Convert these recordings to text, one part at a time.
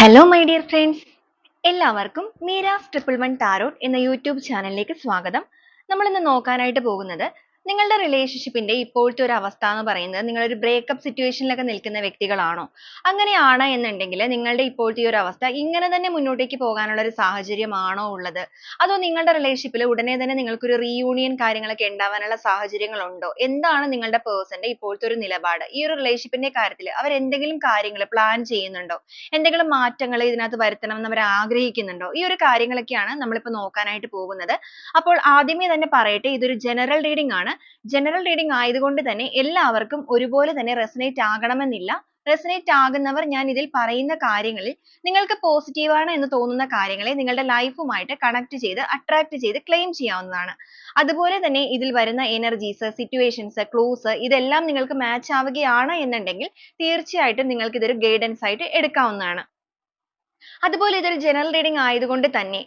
Hello my dear friends എല്ലാവർക്കും Meera's triple one tarot എന്ന YouTube ചാനലിലേക്ക് സ്വാഗതം. നമ്മൾ ഇന്ന് നോക്കാനായിട്ട് പോകുന്നത് നിങ്ങളുടെ റിലേഷൻഷിപ്പിന്റെ ഇപ്പോഴത്തെ ഒരു അവസ്ഥ എന്ന് പറയുന്നത് നിങ്ങൾ ഒരു ബ്രേക്കപ്പ് സിറ്റുവേഷനിലൊക്കെ നിൽക്കുന്ന വ്യക്തികളാണോ? അങ്ങനെയാണ് എന്നുണ്ടെങ്കിൽ നിങ്ങളുടെ ഇപ്പോഴത്തെ ഒരു അവസ്ഥ ഇങ്ങനെ തന്നെ മുന്നോട്ടേക്ക് പോകാനുള്ള ഒരു സാഹചര്യമാണോ ഉള്ളത്? അതോ നിങ്ങളുടെ റിലേഷൻഷിപ്പിൽ ഉടനെ തന്നെ നിങ്ങൾക്ക് ഒരു റീയൂണിയൻ കാര്യങ്ങളൊക്കെ ഉണ്ടാവാനുള്ള സാഹചര്യങ്ങൾ ഉണ്ടോ എന്താണ് നിങ്ങളുടെ പേഴ്സന്റെ ഇപ്പോഴത്തെ ഒരു നിലപാട്? ഈ ഒരു റിലേഷൻഷിപ്പിന്റെ കാര്യത്തിൽ അവർ എന്തെങ്കിലും കാര്യങ്ങൾ പ്ലാൻ ചെയ്യുന്നുണ്ടോ? എന്തെങ്കിലും മാറ്റങ്ങൾ ഇതിനകത്ത് വരുത്തണം എന്ന് അവർ ആഗ്രഹിക്കുന്നുണ്ടോ? ഈ ഒരു കാര്യങ്ങളൊക്കെയാണ് നമ്മളിപ്പോൾ നോക്കാനായിട്ട് പോകുന്നത്. അപ്പോൾ ആദ്യമേ തന്നെ പറയട്ടെ ഇതൊരു ജനറൽ റീഡിംഗ് ആണ്. ജനറൽ റീഡിംഗ് ആയതുകൊണ്ട് തന്നെ എല്ലാവർക്കും ഒരുപോലെ തന്നെ റെസനേറ്റ് ആകണമെന്നില്ല. റെസനേറ്റ് ആകുന്നവർ ഞാൻ ഇതിൽ പറയുന്ന കാര്യങ്ങളിൽ നിങ്ങൾക്ക് positive ആണ് എന്ന് തോന്നുന്ന കാര്യങ്ങളെ നിങ്ങളുടെ ലൈഫുമായിട്ട് കണക്ട് ചെയ്ത് അട്രാക്ട് ചെയ്ത് ക്ലെയിം ചെയ്യാവുന്നതാണ്. അതുപോലെ തന്നെ ഇതിൽ വരുന്ന എനർജീസ് സിറ്റുവേഷൻസ് ക്ലൂസ് ഇതെല്ലാം നിങ്ങൾക്ക് മാച്ച് ആവുകയാണ് എന്നുണ്ടെങ്കിൽ തീർച്ചയായിട്ടും നിങ്ങൾക്ക് ഇതൊരു ഗൈഡൻസ് ആയിട്ട് എടുക്കാവുന്നതാണ്. അതുപോലെ ഇതൊരു ജനറൽ റീഡിംഗ് ആയതുകൊണ്ട് തന്നെ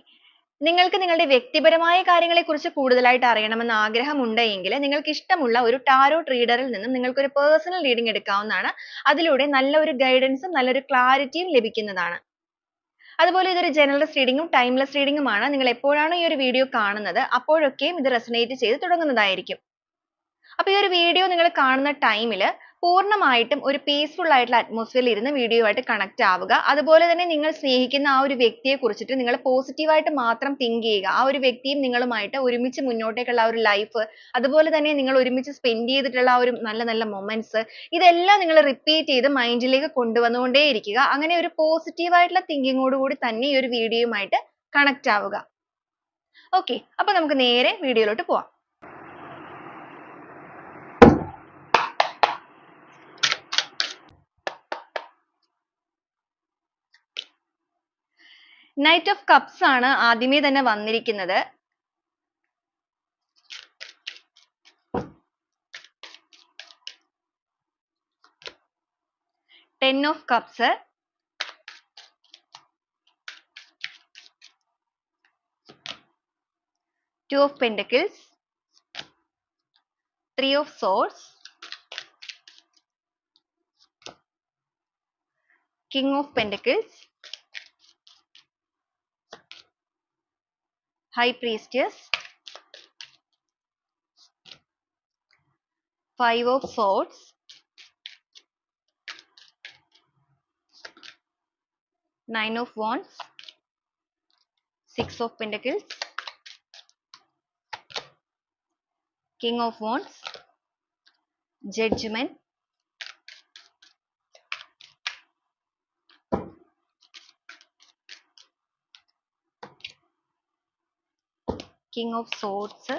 നിങ്ങൾക്ക് നിങ്ങളുടെ വ്യക്തിപരമായ കാര്യങ്ങളെക്കുറിച്ച് കൂടുതലായിട്ട് അറിയണമെന്ന് ആഗ്രഹമുണ്ട് എങ്കിൽ നിങ്ങൾക്ക് ഇഷ്ടമുള്ള ഒരു ടാരോ റീഡറിൽ നിന്നും നിങ്ങൾക്ക് ഒരു പേഴ്സണൽ റീഡിംഗ് എടുക്കാവുന്നതാണ്. അതിലൂടെ നല്ല ഒരു ഗൈഡൻസും നല്ലൊരു ക്ലാരിറ്റിയും ലഭിക്കുന്നതാണ്. അതുപോലെ ഇതൊരു ജനറൽസ് റീഡിങ്ങും ടൈംലെസ് റീഡിങ്ങുമാണ് നിങ്ങൾ എപ്പോഴാണോ ഈ ഒരു വീഡിയോ കാണുന്നത് അപ്പോഴൊക്കെയും ഇത് റെസനേറ്റ് ചെയ്ത് തുടങ്ങുന്നതായിരിക്കും. അപ്പോൾ ഈ ഒരു വീഡിയോ നിങ്ങൾ കാണുന്ന ടൈമിൽ പൂർണമായിട്ടും ഒരു പീസ്ഫുൾ ആയിട്ടുള്ള അറ്റ്മോസ്ഫിയറിൽ ഇരുന്ന് വീഡിയോ ആയിട്ട് കണക്ട് ആവുക. അതുപോലെ തന്നെ നിങ്ങൾ സ്നേഹിക്കുന്ന ആ ഒരു വ്യക്തിയെ കുറിച്ചിട്ട് നിങ്ങൾ പോസിറ്റീവായിട്ട് മാത്രം തിങ്ക് ചെയ്യുക. ആ ഒരു വ്യക്തിയും നിങ്ങളുമായിട്ട് ഒരുമിച്ച് മുന്നോട്ടേക്കുള്ള ആ ഒരു ലൈഫ് അതുപോലെ തന്നെ നിങ്ങൾ ഒരുമിച്ച് സ്പെൻഡ് ചെയ്തിട്ടുള്ള ആ ഒരു നല്ല നല്ല മൊമെന്റ്സ് ഇതെല്ലാം നിങ്ങൾ റിപ്പീറ്റ് ചെയ്ത് മൈൻഡിലേക്ക് കൊണ്ടുവന്നുകൊണ്ടേ ഇരിക്കുക. അങ്ങനെ ഒരു പോസിറ്റീവായിട്ടുള്ള തിങ്കിങ്ങോട് കൂടി തന്നെ ഈ ഒരു വീഡിയോയുമായിട്ട് കണക്ട് ആവുക. ഓക്കെ അപ്പോൾ നമുക്ക് നേരെ വീഡിയോയിലോട്ട് പോവാം. നൈറ്റ് ഓഫ് കപ്സ് ആണ് ആദ്യമേ തന്നെ വന്നിരിക്കുന്നത്. Ten of cups two of pentacles three of swords. King of pentacles High Priestess, Five of Swords, Nine of Wands, Six of Pentacles, King of Wands, Judgment, King of Swords,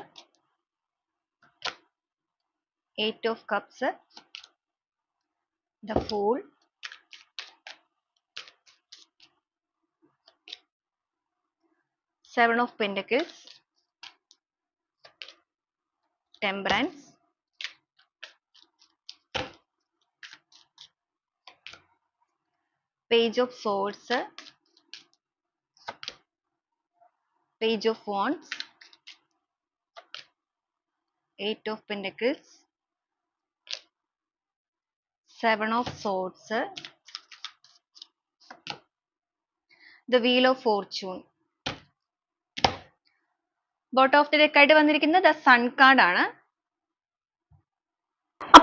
Eight of Cups, the Fool, Seven of Pentacles, Temperance, Page of Swords, Page of Wands, Eight of Pentacles, Seven of Swords, the Wheel of Fortune. Bottom of the deck ആയിട്ട് വന്നിരിക്കുന്നത് the sun card ആണ്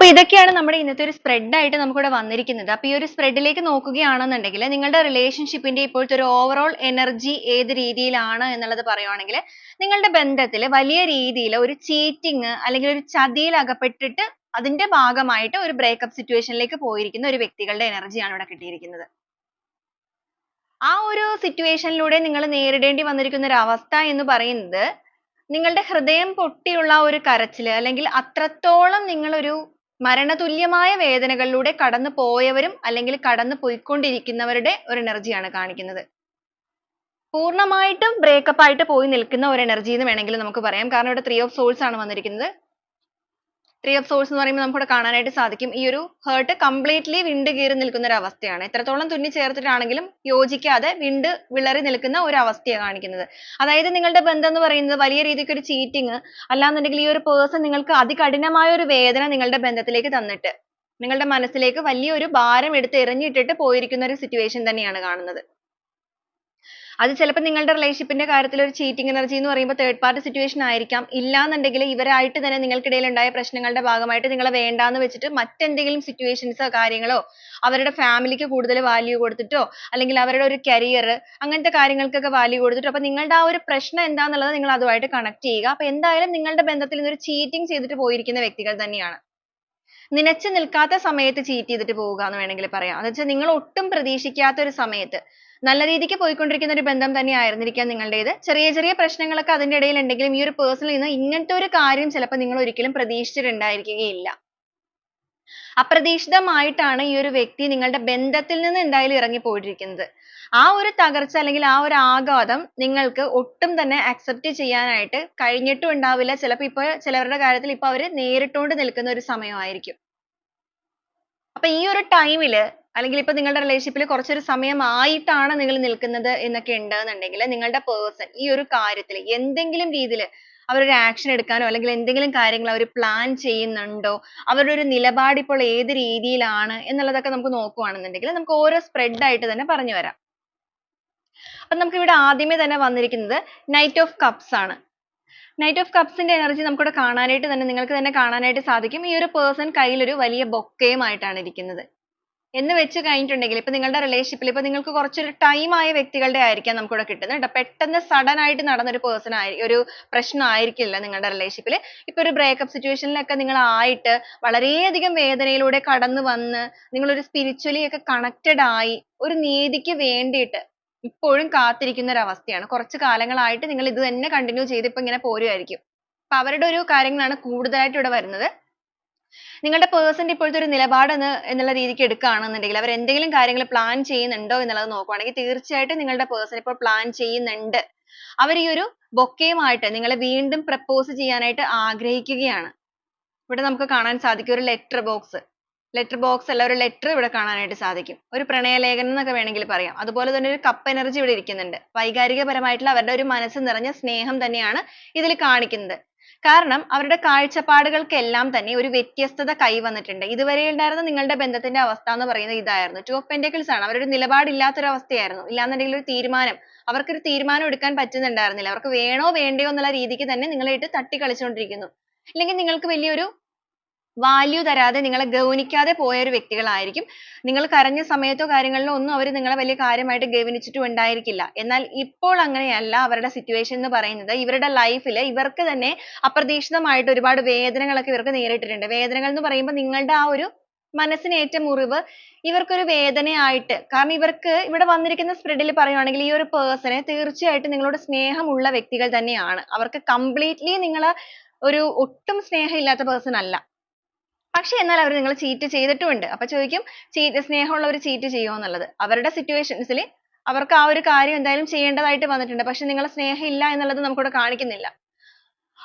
അപ്പൊ ഇതൊക്കെയാണ് നമ്മുടെ ഇന്നത്തെ ഒരു spread ആയിട്ട് നമുക്കിവിടെ വന്നിരിക്കുന്നത്. അപ്പൊ ഈ ഒരു സ്പ്രെഡിലേക്ക് നോക്കുകയാണെന്നുണ്ടെങ്കിൽ നിങ്ങളുടെ റിലേഷൻഷിപ്പിന്റെ ഇപ്പോഴത്തെ ഒരു ഓവറോൾ എനർജി ഏത് രീതിയിലാണ് എന്നുള്ളത് പറയുവാണെങ്കിൽ നിങ്ങളുടെ ബന്ധത്തിൽ വലിയ രീതിയിൽ ഒരു ചീറ്റിംഗ് അല്ലെങ്കിൽ ഒരു ചതിയിൽ അകപ്പെട്ടിട്ട് അതിന്റെ ഭാഗമായിട്ട് ഒരു ബ്രേക്കപ്പ് സിറ്റുവേഷനിലേക്ക് പോയിരിക്കുന്ന ഒരു വ്യക്തികളുടെ എനർജിയാണ് ഇവിടെ കിട്ടിയിരിക്കുന്നത്. ആ ഒരു സിറ്റുവേഷനിലൂടെ നിങ്ങൾ നേരിടേണ്ടി വന്നിരിക്കുന്ന ഒരു അവസ്ഥ എന്ന് പറയുന്നത് നിങ്ങളുടെ ഹൃദയം പൊട്ടിയുള്ള ഒരു കരച്ചിൽ അല്ലെങ്കിൽ അത്രത്തോളം നിങ്ങളൊരു മരണതുല്യമായ വേദനകളിലൂടെ കടന്നു പോയവരും അല്ലെങ്കിൽ കടന്നു പോയിക്കൊണ്ടിരിക്കുന്നവരുടെ ഒരു എനർജിയാണ് കാണിക്കുന്നത്. പൂർണമായിട്ടും ബ്രേക്കപ്പ് ആയിട്ട് പോയി നിൽക്കുന്ന ഒരു എനർജി എന്ന് വേണമെങ്കിൽ നമുക്ക് പറയാം. കാരണം ഇവിടെ ത്രീ ഓഫ് സോൾസ് ആണ് വന്നിരിക്കുന്നത്. ത്രീ ഓഫ് സോൾസ് എന്ന് പറയുമ്പോൾ നമുക്ക് ഇവിടെ കാണാനായിട്ട് സാധിക്കും. ഈ ഒരു ഹേർട്ട് കംപ്ലീറ്റ്ലി വിണ്ട് കീറി നിൽക്കുന്ന ഒരു അവസ്ഥയാണ്. എത്രത്തോളം തുന്നി ചേർത്തിട്ടാണെങ്കിലും യോജിക്കാതെ വിണ്ട് വിളറി നിൽക്കുന്ന ഒരു അവസ്ഥയാണ് കാണിക്കുന്നത്. അതായത് നിങ്ങളുടെ ബന്ധം എന്ന് പറയുന്നത് വലിയ രീതിക്ക് ഒരു ചീറ്റിംഗ് അല്ലാന്നുണ്ടെങ്കിൽ ഈ ഒരു പേഴ്സൺ നിങ്ങൾക്ക് അതികഠിനമായ ഒരു വേദന നിങ്ങളുടെ ബന്ധത്തിലേക്ക് തന്നിട്ട് നിങ്ങളുടെ മനസ്സിലേക്ക് വലിയൊരു ഭാരം എടുത്ത് എറിഞ്ഞിട്ടിട്ട് പോയിരിക്കുന്ന ഒരു സിറ്റുവേഷൻ തന്നെയാണ് കാണുന്നത്. അത് ചിലപ്പോൾ നിങ്ങളുടെ റിലേഷൻഷിപ്പിന്റെ കാര്യത്തിൽ ഒരു ചീറ്റിംഗ് എനർജി എന്ന് പറയുമ്പോൾ തേർഡ് പാർട്ടി സിറ്റുവേഷൻ ആയിരിക്കാം. ഇല്ലാന്നുണ്ടെങ്കിൽ ഇവരായിട്ട് തന്നെ നിങ്ങൾക്കിടയിൽ ഉണ്ടായ പ്രശ്നങ്ങളുടെ ഭാഗമായിട്ട് നിങ്ങളെ വേണ്ടാന്ന് വെച്ചിട്ട് മറ്റെന്തെങ്കിലും സിറ്റുവേഷൻസോ കാര്യങ്ങളോ അവരുടെ ഫാമിലിക്ക് കൂടുതൽ വാല്യൂ കൊടുത്തിട്ടോ അല്ലെങ്കിൽ അവരുടെ ഒരു കരിയർ അങ്ങനത്തെ കാര്യങ്ങൾക്കൊക്കെ വാല്യൂ കൊടുത്തിട്ടോ അപ്പൊ നിങ്ങളുടെ ആ ഒരു പ്രശ്നം എന്താന്നുള്ളത് നിങ്ങൾ അതുമായിട്ട് കണക്ട് ചെയ്യുക. അപ്പൊ എന്തായാലും നിങ്ങളുടെ ബന്ധത്തിൽ നിന്ന് ഒരു ചീറ്റിംഗ് ചെയ്തിട്ട് പോയിരിക്കുന്ന വ്യക്തികൾ തന്നെയാണ്. നിനച്ചു നിൽക്കാത്ത സമയത്ത് ചീറ്റ് ചെയ്തിട്ട് പോവുക എന്ന് വേണമെങ്കിൽ പറയാം. എന്ന് വെച്ചാൽ നിങ്ങൾ ഒട്ടും പ്രതീക്ഷിക്കാത്ത ഒരു സമയത്ത് നല്ല രീതിക്ക് പോയിക്കൊണ്ടിരിക്കുന്ന ഒരു ബന്ധം തന്നെ ആയിരുന്നിരിക്കാം നിങ്ങളുടേത്. ചെറിയ ചെറിയ പ്രശ്നങ്ങളൊക്കെ അതിന്റെ ഇടയിൽ ഉണ്ടെങ്കിലും ഈ ഒരു പേഴ്സണിൽ നിന്ന് ഇങ്ങനത്തെ ഒരു കാര്യം ചിലപ്പോൾ നിങ്ങൾ ഒരിക്കലും പ്രതീക്ഷിച്ചിട്ടുണ്ടായിരിക്കുകയില്ല. അപ്രതീക്ഷിതമായിട്ടാണ് ഈ ഒരു വ്യക്തി നിങ്ങളുടെ ബന്ധത്തിൽ നിന്ന് എന്തായാലും ഇറങ്ങി പോയിട്ടിരിക്കുന്നത് ആ ഒരു തകർച്ച അല്ലെങ്കിൽ ആ ഒരു ആഘാതം നിങ്ങൾക്ക് ഒട്ടും തന്നെ അക്സെപ്റ്റ് ചെയ്യാനായിട്ട് കഴിഞ്ഞിട്ടും ഉണ്ടാവില്ല. ചിലപ്പോൾ ഇപ്പോൾ ചിലവരുടെ കാര്യത്തിൽ ഇപ്പോൾ അവർ നേരിട്ടുകൊണ്ട് നിൽക്കുന്ന ഒരു സമയമായിരിക്കും. അപ്പൊ ഈ ഒരു time ൽ അല്ലെങ്കിൽ ഇപ്പൊ നിങ്ങളുടെ relationship കുറച്ചൊരു സമയമായിട്ടാണ് നിങ്ങൾ നിൽക്കുന്നത് എന്നൊക്കെ ഉണ്ടെന്നുണ്ടെങ്കിൽ നിങ്ങളുടെ person ഈ ഒരു കാര്യത്തിൽ എന്തെങ്കിലും രീതിയിൽ അവർ ഒരു action എടുക്കാനോ അല്ലെങ്കിൽ എന്തെങ്കിലും കാര്യങ്ങൾ അവർ plan ചെയ്യുന്നുണ്ടോ അവരുടെ ഒരു നിലപാട് ഇപ്പോൾ ഏത് രീതിയിലാണ് എന്നുള്ളതൊക്കെ നമുക്ക് നോക്കുവാണെന്നുണ്ടെങ്കിൽ നമുക്ക് ഓരോ spread ആയിട്ട് തന്നെ പറഞ്ഞു വരാം. അപ്പൊ നമുക്ക് ഇവിടെ ആദ്യമേ തന്നെ വന്നിരിക്കുന്നത് knight of cups ആണ്. Knight of cups ന്റെ energy നമുക്കിവിടെ കാണാനായിട്ട് തന്നെ നിങ്ങൾക്ക് തന്നെ കാണാനായിട്ട് സാധിക്കും. ഈ ഒരു person കയ്യിൽ ഒരു വലിയ ബൊക്കയുമായിട്ടാണ് ഇരിക്കുന്നത്. എന്ന് വെച്ച് കഴിഞ്ഞിട്ടുണ്ടെങ്കിൽ ഇപ്പൊ നിങ്ങളുടെ റിലേഷൻഷിപ്പിൽ ഇപ്പൊ നിങ്ങൾക്ക് കുറച്ചൊരു time ആയ വ്യക്തികളുടെ ആയിരിക്കാം നമുക്ക് ഇവിടെ കിട്ടുന്നത് ട്ടോ പെട്ടെന്ന് സഡൻ ആയിട്ട് നടന്ന ഒരു person ആയി ഒരു പ്രശ്നം ആയിരിക്കില്ല നിങ്ങളുടെ റിലേഷൻഷിപ്പിൽ ഇപ്പൊ ഒരു ബ്രേക്കപ്പ് situation ലൊക്കെ നിങ്ങൾ ആയിട്ട് വളരെയധികം വേദനയിലൂടെ കടന്നു വന്ന് നിങ്ങൾ ഒരു spiritually ഒക്കെ connected ആയി ഒരു നീതിക്ക് വേണ്ടിയിട്ട് ഇപ്പോഴും കാത്തിരിക്കുന്ന ഒരു അവസ്ഥയാണ്. കുറച്ച് കാലങ്ങളായിട്ട് നിങ്ങൾ ഇത് തന്നെ കണ്ടിന്യൂ ചെയ്ത് ഇപ്പൊ ഇങ്ങനെ പോരുമായിരിക്കും അപ്പൊ അവരുടെ ഒരു കാര്യങ്ങളാണ് കൂടുതലായിട്ട് ഇവിടെ വരുന്നത്. നിങ്ങളുടെ person ഇപ്പോഴത്തെ ഒരു നിലപാട് എന്നുള്ള രീതിക്ക് എടുക്കുകയാണെന്നുണ്ടെങ്കിൽ അവർ എന്തെങ്കിലും കാര്യങ്ങൾ plan ചെയ്യുന്നുണ്ടോ എന്നുള്ളത് നോക്കുകയാണെങ്കിൽ തീർച്ചയായിട്ടും നിങ്ങളുടെ person ഇപ്പോൾ plan ചെയ്യുന്നുണ്ട്. അവർ ഈ ഒരു ബൊക്കയുമായിട്ട് നിങ്ങളെ വീണ്ടും propose ചെയ്യാനായിട്ട് ആഗ്രഹിക്കുകയാണ്. ഇവിടെ നമുക്ക് കാണാൻ സാധിക്കും ഒരു letter box. letter box അല്ല ഒരു letter ഇവിടെ കാണാനായിട്ട് സാധിക്കും. ഒരു പ്രണയലേഖനം എന്നൊക്കെ വേണമെങ്കിൽ പറയാം. അതുപോലെ തന്നെ ഒരു cup energy ഇവിടെ ഇരിക്കുന്നുണ്ട്. വൈകാരികപരമായിട്ടുള്ള അവരുടെ ഒരു മനസ്സ് നിറഞ്ഞ സ്നേഹം തന്നെയാണ് ഇതിൽ കാണിക്കുന്നത്. കാരണം അവരുടെ കാഴ്ചപ്പാടുകൾക്കെല്ലാം തന്നെ ഒരു വ്യത്യസ്തത കൈവന്നിട്ടുണ്ട്. ഇതുവരെ ഉണ്ടായിരുന്ന നിങ്ങളുടെ ബന്ധത്തിന്റെ അവസ്ഥ എന്ന് പറയുന്നത് ഇതായിരുന്നു. Two of pentacles ആണ്. അവരൊരു നിലപാടില്ലാത്ത ഒരു അവസ്ഥയായിരുന്നു ഇല്ലാന്നുണ്ടെങ്കിൽ ഒരു തീരുമാനം. അവർക്ക് ഒരു തീരുമാനം എടുക്കാൻ പറ്റുന്നുണ്ടായിരുന്നില്ല. അവർക്ക് വേണോ വേണ്ടയോ എന്നുള്ള രീതിക്ക് തന്നെ നിങ്ങളുമായിട്ട് തട്ടി കളിച്ചുകൊണ്ടിരിക്കുന്നു ഇല്ലെങ്കിൽ നിങ്ങൾക്ക് വലിയൊരു value തരാതെ നിങ്ങളെ ഗൗനിക്കാതെ പോയ ഒരു വ്യക്തികളായിരിക്കും. നിങ്ങൾ കരഞ്ഞ സമയത്തോ കാര്യങ്ങളിലോ ഒന്നും അവർ നിങ്ങളെ വലിയ കാര്യമായിട്ട് ഗൗനിച്ചിട്ടും ഉണ്ടായിരിക്കില്ല. എന്നാൽ ഇപ്പോൾ അങ്ങനെയല്ല അവരുടെ situation എന്ന് പറയുന്നത്. ഇവരുടെ life ഇവർക്ക് തന്നെ അപ്രതീക്ഷിതമായിട്ട് ഒരുപാട് വേദനകളൊക്കെ ഇവർക്ക് നേരിട്ടിട്ടുണ്ട്. വേദനകൾ എന്ന് പറയുമ്പോൾ നിങ്ങളുടെ ആ ഒരു മനസ്സിന് ഏറ്റ മുറിവ് ഇവർക്കൊരു വേദനയായിട്ട് കാരണം ഇവർക്ക് ഇവിടെ വന്നിരിക്കുന്ന spread ൽ പറയുവാണെങ്കിൽ ഈ ഒരു person തീർച്ചയായിട്ടും നിങ്ങളോട് സ്നേഹമുള്ള വ്യക്തികൾ തന്നെയാണ്. അവർക്ക് completely നിങ്ങളെ ഒരു ഒട്ടും സ്നേഹമില്ലാത്ത person അല്ല. പക്ഷെ എന്നാൽ അവർ നിങ്ങളെ ചീറ്റ് ചെയ്തിട്ടുമുണ്ട്. അപ്പൊ ചോദിക്കും cheat സ്നേഹമുള്ളവർ ചീറ്റ് ചെയ്യുമോ? എന്നുള്ളത്. അവരുടെ situations ൽ അവർക്ക് ആ ഒരു കാര്യം എന്തായാലും ചെയ്യേണ്ടതായിട്ട് വന്നിട്ടുണ്ട്. പക്ഷെ നിങ്ങളെ സ്നേഹം ഇല്ല എന്നുള്ളത് നമുക്കിവിടെ കാണിക്കുന്നില്ല.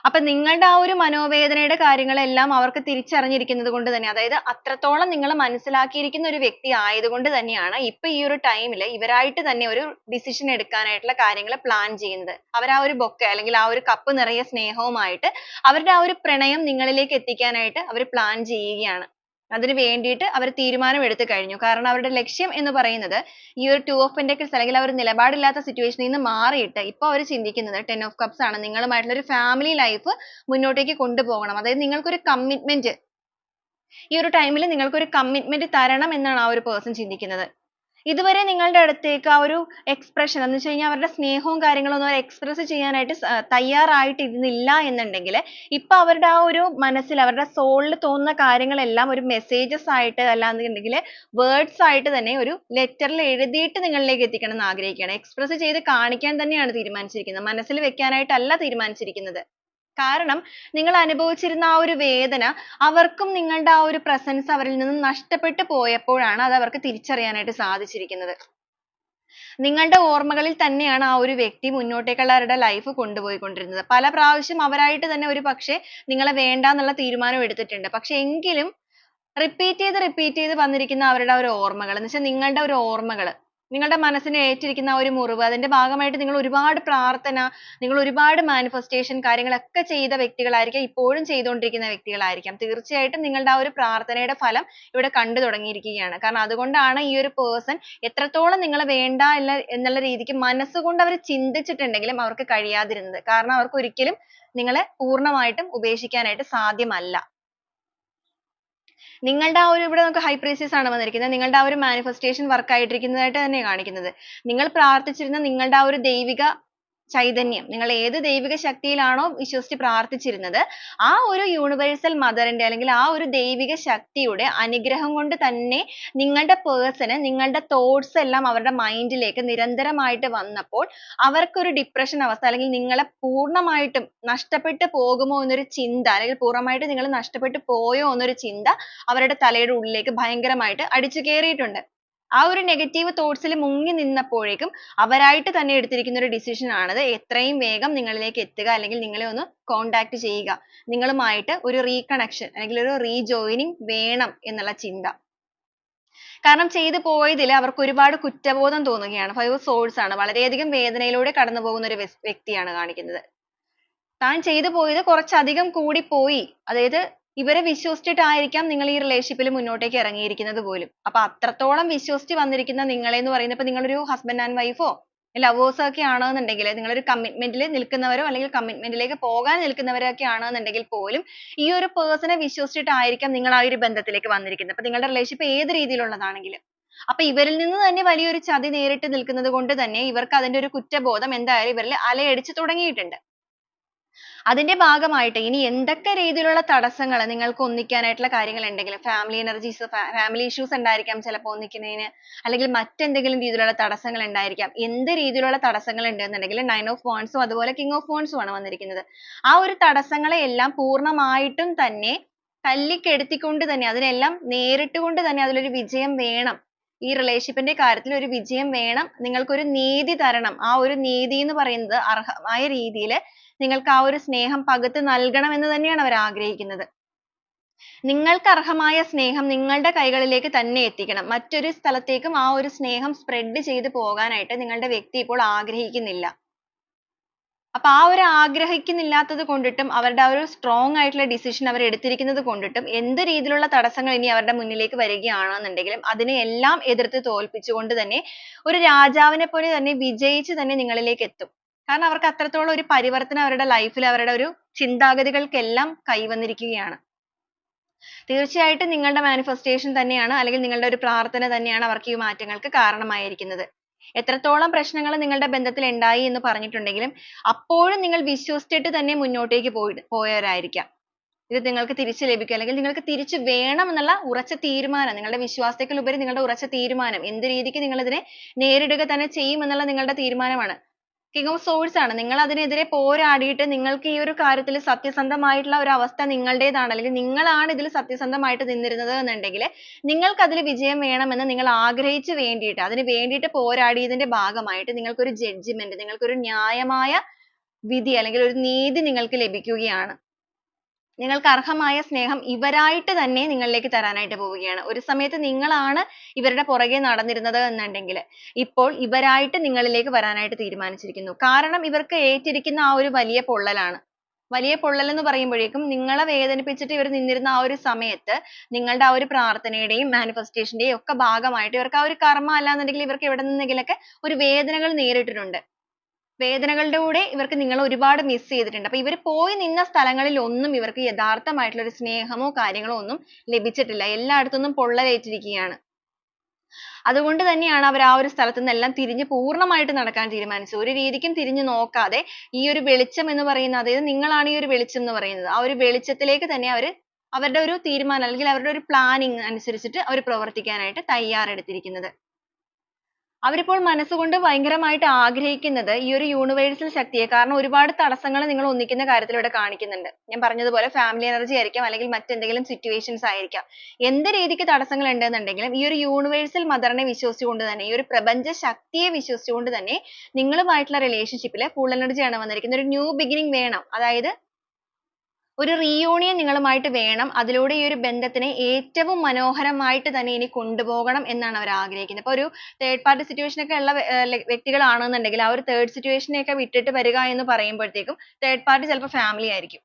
അപ്പൊ നിങ്ങളുടെ ആ ഒരു മനോവേദനയുടെ കാര്യങ്ങളെല്ലാം അവർക്ക് തിരിച്ചറിഞ്ഞിരിക്കുന്നത് കൊണ്ട് തന്നെ അതായത് അത്രത്തോളം നിങ്ങൾ മനസ്സിലാക്കിയിരിക്കുന്ന ഒരു വ്യക്തി ആയതുകൊണ്ട് തന്നെയാണ് ഇപ്പൊ ഈ ഒരു ടൈമിൽ ഇവരായിട്ട് തന്നെ ഒരു ഡിസിഷൻ എടുക്കാനായിട്ടുള്ള കാര്യങ്ങൾ പ്ലാൻ ചെയ്യുന്നത്. അവർ ആ ഒരു ബൊക്ക അല്ലെങ്കിൽ ആ ഒരു കപ്പ് നിറയെ സ്നേഹവുമായിട്ട് അവരുടെ ആ ഒരു പ്രണയം നിങ്ങളിലേക്ക് എത്തിക്കാനായിട്ട് അവർ പ്ലാൻ ചെയ്യുകയാണ്. അതിനു വേണ്ടിയിട്ട് അവർ തീരുമാനം എടുത്തു കഴിഞ്ഞു. കാരണം അവരുടെ ലക്ഷ്യം എന്ന് പറയുന്നത് ഈ ഒരു two of pentacles അല്ലെങ്കിൽ ആ ഒരു നിലപാടില്ലാത്ത situation ൽ നിന്ന് മാറിയിട്ട് ഇപ്പൊ അവർ ചിന്തിക്കുന്നത് ten of cups ആണ്. നിങ്ങളുമായിട്ടുള്ള ഒരു family life മുന്നോട്ടേക്ക് കൊണ്ടുപോകണം. അതായത് നിങ്ങൾക്കൊരു commitment ഈ ഒരു time ൽ നിങ്ങൾക്ക് ഒരു commitment തരണം എന്നാണ് ആ ഒരു person ചിന്തിക്കുന്നത്. ഇതുവരെ നിങ്ങളുടെ അടുത്തേക്ക് ആ ഒരു expression എന്ന് വെച്ച് കഴിഞ്ഞാൽ അവരുടെ സ്നേഹവും കാര്യങ്ങളും ഒന്നും അവർ express ചെയ്യാനായിട്ട് തയ്യാറായിട്ടിരുന്നില്ല എന്നുണ്ടെങ്കിൽ ഇപ്പൊ അവരുടെ ആ ഒരു മനസ്സിൽ അവരുടെ soul ൽ തോന്നുന്ന കാര്യങ്ങളെല്ലാം ഒരു messages ആയിട്ട് അല്ലാന്നുണ്ടെങ്കിൽ words ആയിട്ട് തന്നെ ഒരു letter ൽ എഴുതിയിട്ട് നിങ്ങളിലേക്ക് എത്തിക്കണം എന്ന് ആഗ്രഹിക്കുകയാണ്. Express ചെയ്ത് കാണിക്കാൻ തന്നെയാണ് തീരുമാനിച്ചിരിക്കുന്നത്. മനസ്സിൽ വെക്കാനായിട്ടല്ല തീരുമാനിച്ചിരിക്കുന്നത്. കാരണം നിങ്ങൾ അനുഭവിച്ചിരുന്ന ആ ഒരു വേദന അവർക്കും നിങ്ങളുടെ ആ ഒരു presence അവരിൽ നിന്നും നഷ്ടപ്പെട്ടു പോയപ്പോഴാണ് അത് അവർക്ക് തിരിച്ചറിയാനായിട്ട് സാധിച്ചിരിക്കുന്നത്. നിങ്ങളുടെ ഓർമ്മകളിൽ തന്നെയാണ് ആ ഒരു വ്യക്തി മുന്നോട്ടേക്കുള്ള അവരുടെ life കൊണ്ടുപോയിക്കൊണ്ടിരുന്നത്. പല പ്രാവശ്യം അവരായിട്ട് തന്നെ ഒരു പക്ഷേ നിങ്ങളെ വേണ്ട എന്നുള്ള തീരുമാനം എടുത്തിട്ടുണ്ട്. പക്ഷെ എങ്കിലും repeat ചെയ്ത് repeat ചെയ്ത് വന്നിരിക്കുന്ന അവരുടെ ആ ഒരു ഓർമ്മകൾ എന്ന് വെച്ചാൽ നിങ്ങളുടെ ഒരു ഓർമ്മകൾ നിങ്ങളുടെ മനസ്സിനെ ഏറ്റിരിക്കുന്ന ആ ഒരു മുറിവ് അതിന്റെ ഭാഗമായിട്ട് നിങ്ങൾ ഒരുപാട് പ്രാർത്ഥന നിങ്ങൾ ഒരുപാട് manifestation കാര്യങ്ങളൊക്കെ ചെയ്ത വ്യക്തികളായിരിക്കാം ഇപ്പോഴും ചെയ്തുകൊണ്ടിരിക്കുന്ന വ്യക്തികളായിരിക്കാം. തീർച്ചയായിട്ടും നിങ്ങളുടെ ആ ഒരു പ്രാർത്ഥനയുടെ ഫലം ഇവിടെ കണ്ടു തുടങ്ങിയിരിക്കുകയാണ്. കാരണം അതുകൊണ്ടാണ് ഈ ഒരു person എത്രത്തോളം നിങ്ങൾ വേണ്ട എന്നുള്ള രീതിക്ക് മനസ്സുകൊണ്ട് അവർ ചിന്തിച്ചിട്ടുണ്ടെങ്കിലും അവർക്ക് കഴിയാതിരുന്നത്. കാരണം അവർക്ക് ഒരിക്കലും നിങ്ങളെ പൂർണമായിട്ടും ഉപേക്ഷിക്കാനായിട്ട് സാധ്യമല്ല. നിങ്ങളുടെ ആ ഒരു ഇവിടെ നമുക്ക് high priestess ആണ് വന്നിരിക്കുന്നത്. നിങ്ങളുടെ ആ ഒരു manifestation work ആയിട്ടിരിക്കുന്നതായിട്ട് തന്നെയാണ് കാണിക്കുന്നത്. നിങ്ങൾ പ്രാർത്ഥിച്ചിരുന്ന നിങ്ങളുടെ ആ ഒരു ദൈവിക ചൈതന്യം നിങ്ങൾ ഏത് ദൈവിക ശക്തിയിലാണോ വിശ്വസിച്ച് പ്രാർത്ഥിച്ചിരുന്നത് ആ ഒരു universal mother ന്റെ അല്ലെങ്കിൽ ആ ഒരു ദൈവിക ശക്തിയുടെ അനുഗ്രഹം കൊണ്ട് തന്നെ നിങ്ങളുടെ person നിങ്ങളുടെ thoughts എല്ലാം അവരുടെ mind ലേക്ക് നിരന്തരമായിട്ട് വന്നപ്പോൾ അവർക്കൊരു depression അവസ്ഥ അല്ലെങ്കിൽ നിങ്ങളെ പൂർണമായിട്ടും നഷ്ടപ്പെട്ടു പോകുമോ എന്നൊരു ചിന്ത അല്ലെങ്കിൽ പൂർണമായിട്ട് നിങ്ങൾ നഷ്ടപ്പെട്ടു പോയോ എന്നൊരു ചിന്ത അവരുടെ തലയുടെ ഉള്ളിലേക്ക് ഭയങ്കരമായിട്ട് അടിച്ചു കയറിയിട്ടുണ്ട്. ആ ഒരു negative thoughts ൽ മുങ്ങി നിന്നപ്പോഴേക്കും അവരായിട്ട് തന്നെ എടുത്തിരിക്കുന്ന ഒരു decision ആണത് എത്രയും വേഗം നിങ്ങളിലേക്ക് എത്തുക അല്ലെങ്കിൽ നിങ്ങളെ ഒന്ന് contact ചെയ്യുക. നിങ്ങളുമായിട്ട് ഒരു reconnection അല്ലെങ്കിൽ ഒരു rejoining വേണം എന്നുള്ള ചിന്ത. കാരണം ചെയ്തു പോയതിൽ അവർക്ക് ഒരുപാട് കുറ്റബോധം തോന്നുകയാണ്. Five Swords ആണ്. വളരെയധികം വേദനയിലൂടെ കടന്നു പോകുന്ന ഒരു വ്യക്തിയാണ് കാണിക്കുന്നത്. താൻ ചെയ്തു പോയത് കുറച്ചധികം കൂടിപ്പോയി. അതായത് ഇവരെ വിശ്വസിച്ചിട്ടായിരിക്കാം നിങ്ങൾ ഈ റിലേഷൻഷിപ്പിൽ മുന്നോട്ടേക്ക് ഇറങ്ങിയിരിക്കുന്നത് പോലും. അപ്പൊ അത്രത്തോളം വിശ്വസിച്ച് വന്നിരിക്കുന്ന നിങ്ങളെ എന്ന് പറയുന്നത് ഇപ്പൊ നിങ്ങളൊരു and wife ഓ lovers ഒക്കെ ആണെന്നുണ്ടെങ്കിൽ നിങ്ങൾ ഒരു commitment ൽ നിൽക്കുന്നവരോ അല്ലെങ്കിൽ commitment ലേക്ക് പോകാൻ നിൽക്കുന്നവരൊക്കെ ആണെന്നുണ്ടെങ്കിൽ പോലും ഈ ഒരു നെ വിശ്വസിച്ചിട്ടായിരിക്കാം നിങ്ങൾ ആ ഒരു ബന്ധത്തിലേക്ക് വന്നിരിക്കുന്നത്. അപ്പൊ നിങ്ങളുടെ relationship ഏത് രീതിയിലുള്ളതാണെങ്കിലും. അപ്പൊ ഇവരിൽ നിന്ന് തന്നെ വലിയൊരു ചതി നേരിട്ട് നിൽക്കുന്നത് കൊണ്ട് തന്നെ ഇവർക്ക് അതിന്റെ ഒരു കുറ്റബോധം എന്തായാലും ഇവരിൽ അലയടിച്ചു തുടങ്ങിയിട്ടുണ്ട്. അതിന്റെ ഭാഗമായിട്ട് ഇനി എന്തൊക്കെ രീതിയിലുള്ള തടസ്സങ്ങൾ നിങ്ങൾക്ക് ഒന്നിക്കാനായിട്ടുള്ള കാര്യങ്ങൾ ഉണ്ടെങ്കിലും family energies family issues ഉണ്ടായിരിക്കാം ചിലപ്പോൾ ഒന്നിക്കുന്നതിന് അല്ലെങ്കിൽ മറ്റെന്തെങ്കിലും രീതിയിലുള്ള തടസ്സങ്ങൾ ഉണ്ടായിരിക്കാം. എന്ത് രീതിയിലുള്ള തടസ്സങ്ങൾ ഉണ്ടെന്നുണ്ടെങ്കിൽ nine of wands ഉം അതുപോലെ king of wands ഉം ആണ് വന്നിരിക്കുന്നത്. ആ ഒരു തടസ്സങ്ങളെ എല്ലാം പൂർണമായിട്ടും തന്നെ തല്ലിക്കെടുത്തിക്കൊണ്ട് തന്നെ അതിനെല്ലാം നേരിട്ടുകൊണ്ട് തന്നെ അതിലൊരു വിജയം വേണം. ഈ റിലേഷൻഷിപ്പിന്റെ ന്റെ കാര്യത്തിൽ ഒരു വിജയം വേണം. നിങ്ങൾക്കൊരു നീതി തരണം. ആ ഒരു നീതി എന്ന് പറയുന്നത് അർഹമായ രീതിയിൽ നിങ്ങൾക്ക് ആ ഒരു സ്നേഹം പകുത്ത് നൽകണം എന്ന് തന്നെയാണ് അവർ ആഗ്രഹിക്കുന്നത്. നിങ്ങൾക്ക് അർഹമായ സ്നേഹം നിങ്ങളുടെ കൈകളിലേക്ക് തന്നെ എത്തിക്കണം. മറ്റൊരു സ്ഥലത്തേക്കും ആ ഒരു സ്നേഹം spread ചെയ്തു പോകാനായിട്ട് നിങ്ങളുടെ വ്യക്തി ഇപ്പോൾ ആഗ്രഹിക്കുന്നില്ല. അപ്പൊ ആ ഒരു ആഗ്രഹിക്കുന്നില്ലാത്തത് കൊണ്ടിട്ടും അവരുടെ ആ ഒരു strong ആയിട്ടുള്ള decision അവർ എടുത്തിരിക്കുന്നത് കൊണ്ടിട്ടും എന്ത് രീതിയിലുള്ള തടസ്സങ്ങൾ ഇനി അവരുടെ മുന്നിലേക്ക് വരികയാണെന്നുണ്ടെങ്കിലും അതിനെ എല്ലാം എതിർത്ത് തോൽപ്പിച്ചുകൊണ്ട് തന്നെ ഒരു രാജാവിനെ പോലെ തന്നെ വിജയിച്ച് തന്നെ നിങ്ങളിലേക്ക് എത്തും. കാരണം അവർക്ക് അത്രത്തോളം ഒരു പരിവർത്തനം അവരുടെ life അവരുടെ ഒരു ചിന്താഗതികൾക്കെല്ലാം കൈവന്നിരിക്കുകയാണ്. തീർച്ചയായിട്ടും നിങ്ങളുടെ manifestation തന്നെയാണ് അല്ലെങ്കിൽ നിങ്ങളുടെ ഒരു പ്രാർത്ഥന തന്നെയാണ് അവർക്ക് ഈ മാറ്റങ്ങൾക്ക് കാരണമായിരിക്കുന്നത്. എത്രത്തോളം പ്രശ്നങ്ങൾ നിങ്ങളുടെ ബന്ധത്തിൽ ഉണ്ടായി എന്ന് പറഞ്ഞിട്ടുണ്ടെങ്കിലും അപ്പോഴും നിങ്ങൾ വിശ്വസിച്ചിട്ട് തന്നെ മുന്നോട്ടേക്ക് പോയി പോയവരായിരിക്കാം. ഇത് നിങ്ങൾക്ക് തിരിച്ചു ലഭിക്കും അല്ലെങ്കിൽ നിങ്ങൾക്ക് തിരിച്ചു വേണം എന്നുള്ള ഉറച്ച തീരുമാനം നിങ്ങളുടെ വിശ്വാസത്തേക്കാൾ ഉപരി നിങ്ങളുടെ ഉറച്ച തീരുമാനം എന്ത് രീതിക്ക് നിങ്ങൾ ഇതിനെ നേരിടുക തന്നെ ചെയ്യും എന്നുള്ള നിങ്ങളുടെ തീരുമാനമാണ്. King Swords ആണ്. നിങ്ങൾ അതിനെതിരെ പോരാടിയിട്ട് നിങ്ങൾക്ക് ഈ ഒരു കാര്യത്തിൽ സത്യസന്ധമായിട്ടുള്ള ഒരു അവസ്ഥ നിങ്ങളുടേതാണ് അല്ലെങ്കിൽ നിങ്ങളാണ് ഇതിൽ സത്യസന്ധമായിട്ട് നിന്നിരുന്നത് എന്നുണ്ടെങ്കിൽ നിങ്ങൾക്ക് അതിൽ വിജയം വേണമെന്ന് നിങ്ങൾ ആഗ്രഹിച്ചു വേണ്ടിയിട്ട് അതിന് വേണ്ടിയിട്ട് പോരാടിയതിന്റെ ഭാഗമായിട്ട് നിങ്ങൾക്ക് ഒരു ജഡ്ജ്മെന്റ് നിങ്ങൾക്ക് ഒരു ന്യായമായ വിധി അല്ലെങ്കിൽ ഒരു നീതി നിങ്ങൾക്ക് ലഭിക്കുകയാണ്. നിങ്ങൾക്ക് അർഹമായ സ്നേഹം ഇവരായിട്ട് തന്നെ നിങ്ങളിലേക്ക് തരാനായിട്ട് പോവുകയാണ്. ഒരു സമയത്ത് നിങ്ങളാണ് ഇവരുടെ പുറകെ നടന്നിരുന്നത് എന്നുണ്ടെങ്കിൽ ഇപ്പോൾ ഇവരായിട്ട് നിങ്ങളിലേക്ക് വരാനായിട്ട് തീരുമാനിച്ചിരിക്കുന്നു. കാരണം ഇവർക്ക് ഏറ്റിരിക്കുന്ന ആ ഒരു വലിയ പൊള്ളലാണ്. വലിയ പൊള്ളൽ എന്ന് പറയുമ്പോഴേക്കും നിങ്ങളെ വേദനിപ്പിച്ചിട്ട് ഇവർ നിന്നിരുന്ന ആ ഒരു സമയത്ത് നിങ്ങളുടെ ആ ഒരു പ്രാർത്ഥനയുടെയും manifestation ന്റെയും ഒക്കെ ഭാഗമായിട്ട് ഇവർക്ക് ആ ഒരു കർമ്മ അല്ലാന്നുണ്ടെങ്കിൽ ഇവർക്ക് എവിടെ നിന്നെങ്കിലൊക്കെ ഒരു വേദനകൾ നേരിട്ടിട്ടുണ്ട്. വേദനകളുടെ കൂടെ ഇവർക്ക് നിങ്ങളെ ഒരുപാട് miss ചെയ്തിട്ടുണ്ട്. അപ്പോൾ ഇവർ പോയി നിന്ന സ്ഥലങ്ങളിൽ ഒന്നും ഇവർക്ക് യഥാർത്ഥമായിട്ടുള്ള ഒരു സ്നേഹമോ കാര്യങ്ങളോ ഒന്നും ലഭിച്ചിട്ടില്ല. എല്ലായിടത്തുനിന്നും പൊള്ളലേറ്റിരിക്കുകയാണ്. അതുകൊണ്ട് തന്നെയാണ് അവർ ആ ഒരു സ്ഥലത്ത് നിന്നെല്ലാം തിരിഞ്ഞ് പൂർണമായിട്ട് നടക്കാൻ തീരുമാനിച്ചത്. ഒരു രീതിക്കും തിരിഞ്ഞു നോക്കാതെ ഈ ഒരു വെളിച്ചം എന്ന് പറയുന്നത് അതായത് നിങ്ങളാണ് ഈ ഒരു വെളിച്ചം എന്ന് പറയുന്നത്. ആ ഒരു വെളിച്ചത്തിലേക്ക് തന്നെ അവർ അവരുടെ ഒരു തീരുമാനം അല്ലെങ്കിൽ അവരുടെ ഒരു planning അനുസരിച്ചിട്ട് അവർ പ്രവർത്തിക്കാനായിട്ട് തയ്യാറെടുത്തിരിക്കുന്നത്. അവരിപ്പോൾ മനസ്സുകൊണ്ട് ഭയങ്കരമായിട്ട് ആഗ്രഹിക്കുന്നത് ഈ ഒരു universal ശക്തിയെ കാരണം ഒരുപാട് തടസ്സങ്ങൾ നിങ്ങൾ ഒന്നിക്കുന്ന കാര്യത്തിൽ ഇവിടെ കാണിക്കുന്നുണ്ട്. ഞാൻ പറഞ്ഞതുപോലെ family energy ആയിരിക്കാം അല്ലെങ്കിൽ മറ്റെന്തെങ്കിലും situations ആയിരിക്കാം. എന്ത് രീതിക്ക് തടസ്സങ്ങൾ ഉണ്ടെന്നുണ്ടെങ്കിലും ഈ ഒരു universal mother നെ വിശ്വസിച്ചുകൊണ്ട് തന്നെ ഈ ഒരു പ്രപഞ്ച ശക്തിയെ വിശ്വസിച്ചുകൊണ്ട് തന്നെ നിങ്ങളുമായിട്ടുള്ള relationship ൽ full energy ആണ് വന്നിരിക്കുന്നത്. ഒരു new beginning വേണം. അതായത് ഒരു reunion നിങ്ങളുമായിട്ട് വേണം അതിലൂടെ ഈ ഒരു ബന്ധത്തിനെ ഏറ്റവും മനോഹരമായിട്ട് തന്നെ ഇനി കൊണ്ടുപോകണം എന്നാണ് അവർ ആഗ്രഹിക്കുന്നത്. ഇപ്പൊ ഒരു third party situation ഒക്കെ ഉള്ള വ്യക്തികളാണെന്നുണ്ടെങ്കിൽ ആ ഒരു third situation നെ ഒക്കെ വിട്ടിട്ട് വരിക എന്ന് പറയുമ്പോഴത്തേക്കും third party ചിലപ്പോൾ family ആയിരിക്കും.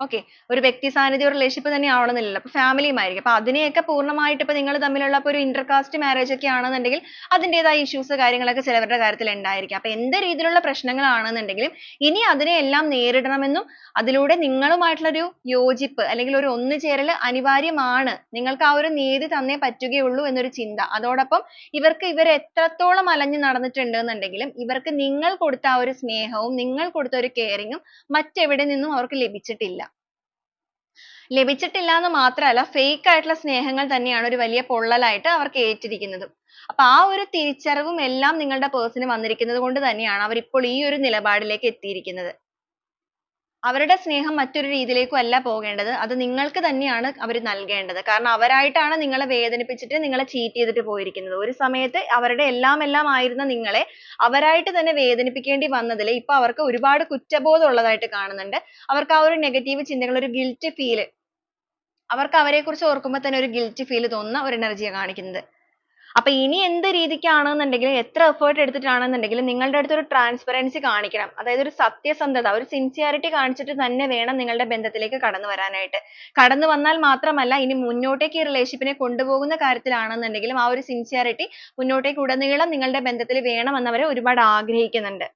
Okay ഒരു വ്യക്തി സാന്നിധ്യം ഒരു relationship തന്നെ ആവണമെന്നില്ലല്ലോ. അപ്പൊ family യും ആയിരിക്കും. അപ്പൊ അതിനെയൊക്കെ പൂർണമായിട്ട് ഇപ്പൊ നിങ്ങൾ തമ്മിലുള്ള ഒരു intercaste marriage ഒക്കെ ആണെന്നുണ്ടെങ്കിൽ അതിന്റേതായ issues കാര്യങ്ങളൊക്കെ ചിലവരുടെ കാര്യത്തിൽ ഉണ്ടായിരിക്കാം. അപ്പൊ എന്ത് രീതിയിലുള്ള പ്രശ്നങ്ങളാണെന്നുണ്ടെങ്കിലും ഇനി അതിനെയെല്ലാം നേരിടണമെന്നും അതിലൂടെ നിങ്ങളുമായിട്ടുള്ള ഒരു യോജിപ്പ് അല്ലെങ്കിൽ ഒരു ഒന്നുചേരൽ അനിവാര്യമാണ്. നിങ്ങൾക്ക് ആ ഒരു നീതി തന്നേ പറ്റുകയുള്ളൂ എന്നൊരു ചിന്ത. അതോടൊപ്പം ഇവർക്ക് ഇവർ എത്രത്തോളം അലഞ്ഞു നടന്നിട്ടുണ്ട് എന്നുണ്ടെങ്കിലും ഇവർക്ക് നിങ്ങൾ കൊടുത്ത ആ ഒരു സ്നേഹവും നിങ്ങൾ കൊടുത്ത ഒരു caring ഉം മറ്റെവിടെ നിന്നും അവർക്ക് ലഭിച്ചിട്ടില്ല. ലഭിച്ചിട്ടില്ല എന്ന് മാത്രമല്ല fake ആയിട്ടുള്ള സ്നേഹങ്ങൾ തന്നെയാണ് ഒരു വലിയ പൊള്ളലായിട്ട് അവർക്ക് ഏറ്റിരിക്കുന്നത്. അപ്പൊ ആ ഒരു തിരിച്ചറിവും എല്ലാം നിങ്ങളുടെ ന് വന്നിരിക്കുന്നത് കൊണ്ട് തന്നെയാണ് അവർ ഇപ്പോൾ ഈ ഒരു നിലപാടിലേക്ക് എത്തിയിരിക്കുന്നത്. അവരുടെ സ്നേഹം മറ്റൊരു രീതിയിലേക്കും അല്ല പോകേണ്ടത്. അത് നിങ്ങൾക്ക് തന്നെയാണ് അവർ നൽകേണ്ടത്. കാരണം അവരായിട്ടാണ് നിങ്ങളെ വേദനിപ്പിച്ചിട്ട് നിങ്ങളെ cheat ചെയ്തിട്ട് പോയിരിക്കുന്നത്. ഒരു സമയത്ത് അവരുടെ എല്ലാം എല്ലാം ആയിരുന്ന നിങ്ങളെ അവരായിട്ട് തന്നെ വേദനിപ്പിക്കേണ്ടി വന്നതിൽ ഇപ്പൊ അവർക്ക് ഒരുപാട് കുറ്റബോധം ഉള്ളതായിട്ട് കാണുന്നുണ്ട്. അവർക്ക് ആ ഒരു negative ചിന്തകൾ ഒരു guilt feel അവർക്ക് അവരെക്കുറിച്ച് ഓർക്കുമ്പോൾ തന്നെ ഒരു ഗിൽറ്റി ഫീൽ തോന്നുന്ന ഒരു energy യാണ് കാണിക്കുന്നത്. അപ്പൊ ഇനി എന്ത് രീതിക്കാണെന്നുണ്ടെങ്കിലും എത്ര effort എടുത്തിട്ടാണെന്നുണ്ടെങ്കിലും നിങ്ങളുടെ അടുത്ത് ഒരു transparency കാണിക്കണം. അതായത് ഒരു സത്യസന്ധത ഒരു സിൻസിയാരിറ്റി കാണിച്ചിട്ട് തന്നെ വേണം നിങ്ങളുടെ ബന്ധത്തിലേക്ക് കടന്നു വരാനായിട്ട്. കടന്നു വന്നാൽ മാത്രമല്ല ഇനി മുന്നോട്ടേക്ക് ഈ relationship നെ കൊണ്ടുപോകുന്ന കാര്യത്തിലാണെന്നുണ്ടെങ്കിലും ആ ഒരു സിൻസിയാരിറ്റി മുന്നോട്ടേക്ക് ഉടനീളം നിങ്ങളുടെ ബന്ധത്തിൽ വേണമെന്ന് അവർ ഒരുപാട് ആഗ്രഹിക്കുന്നുണ്ട്.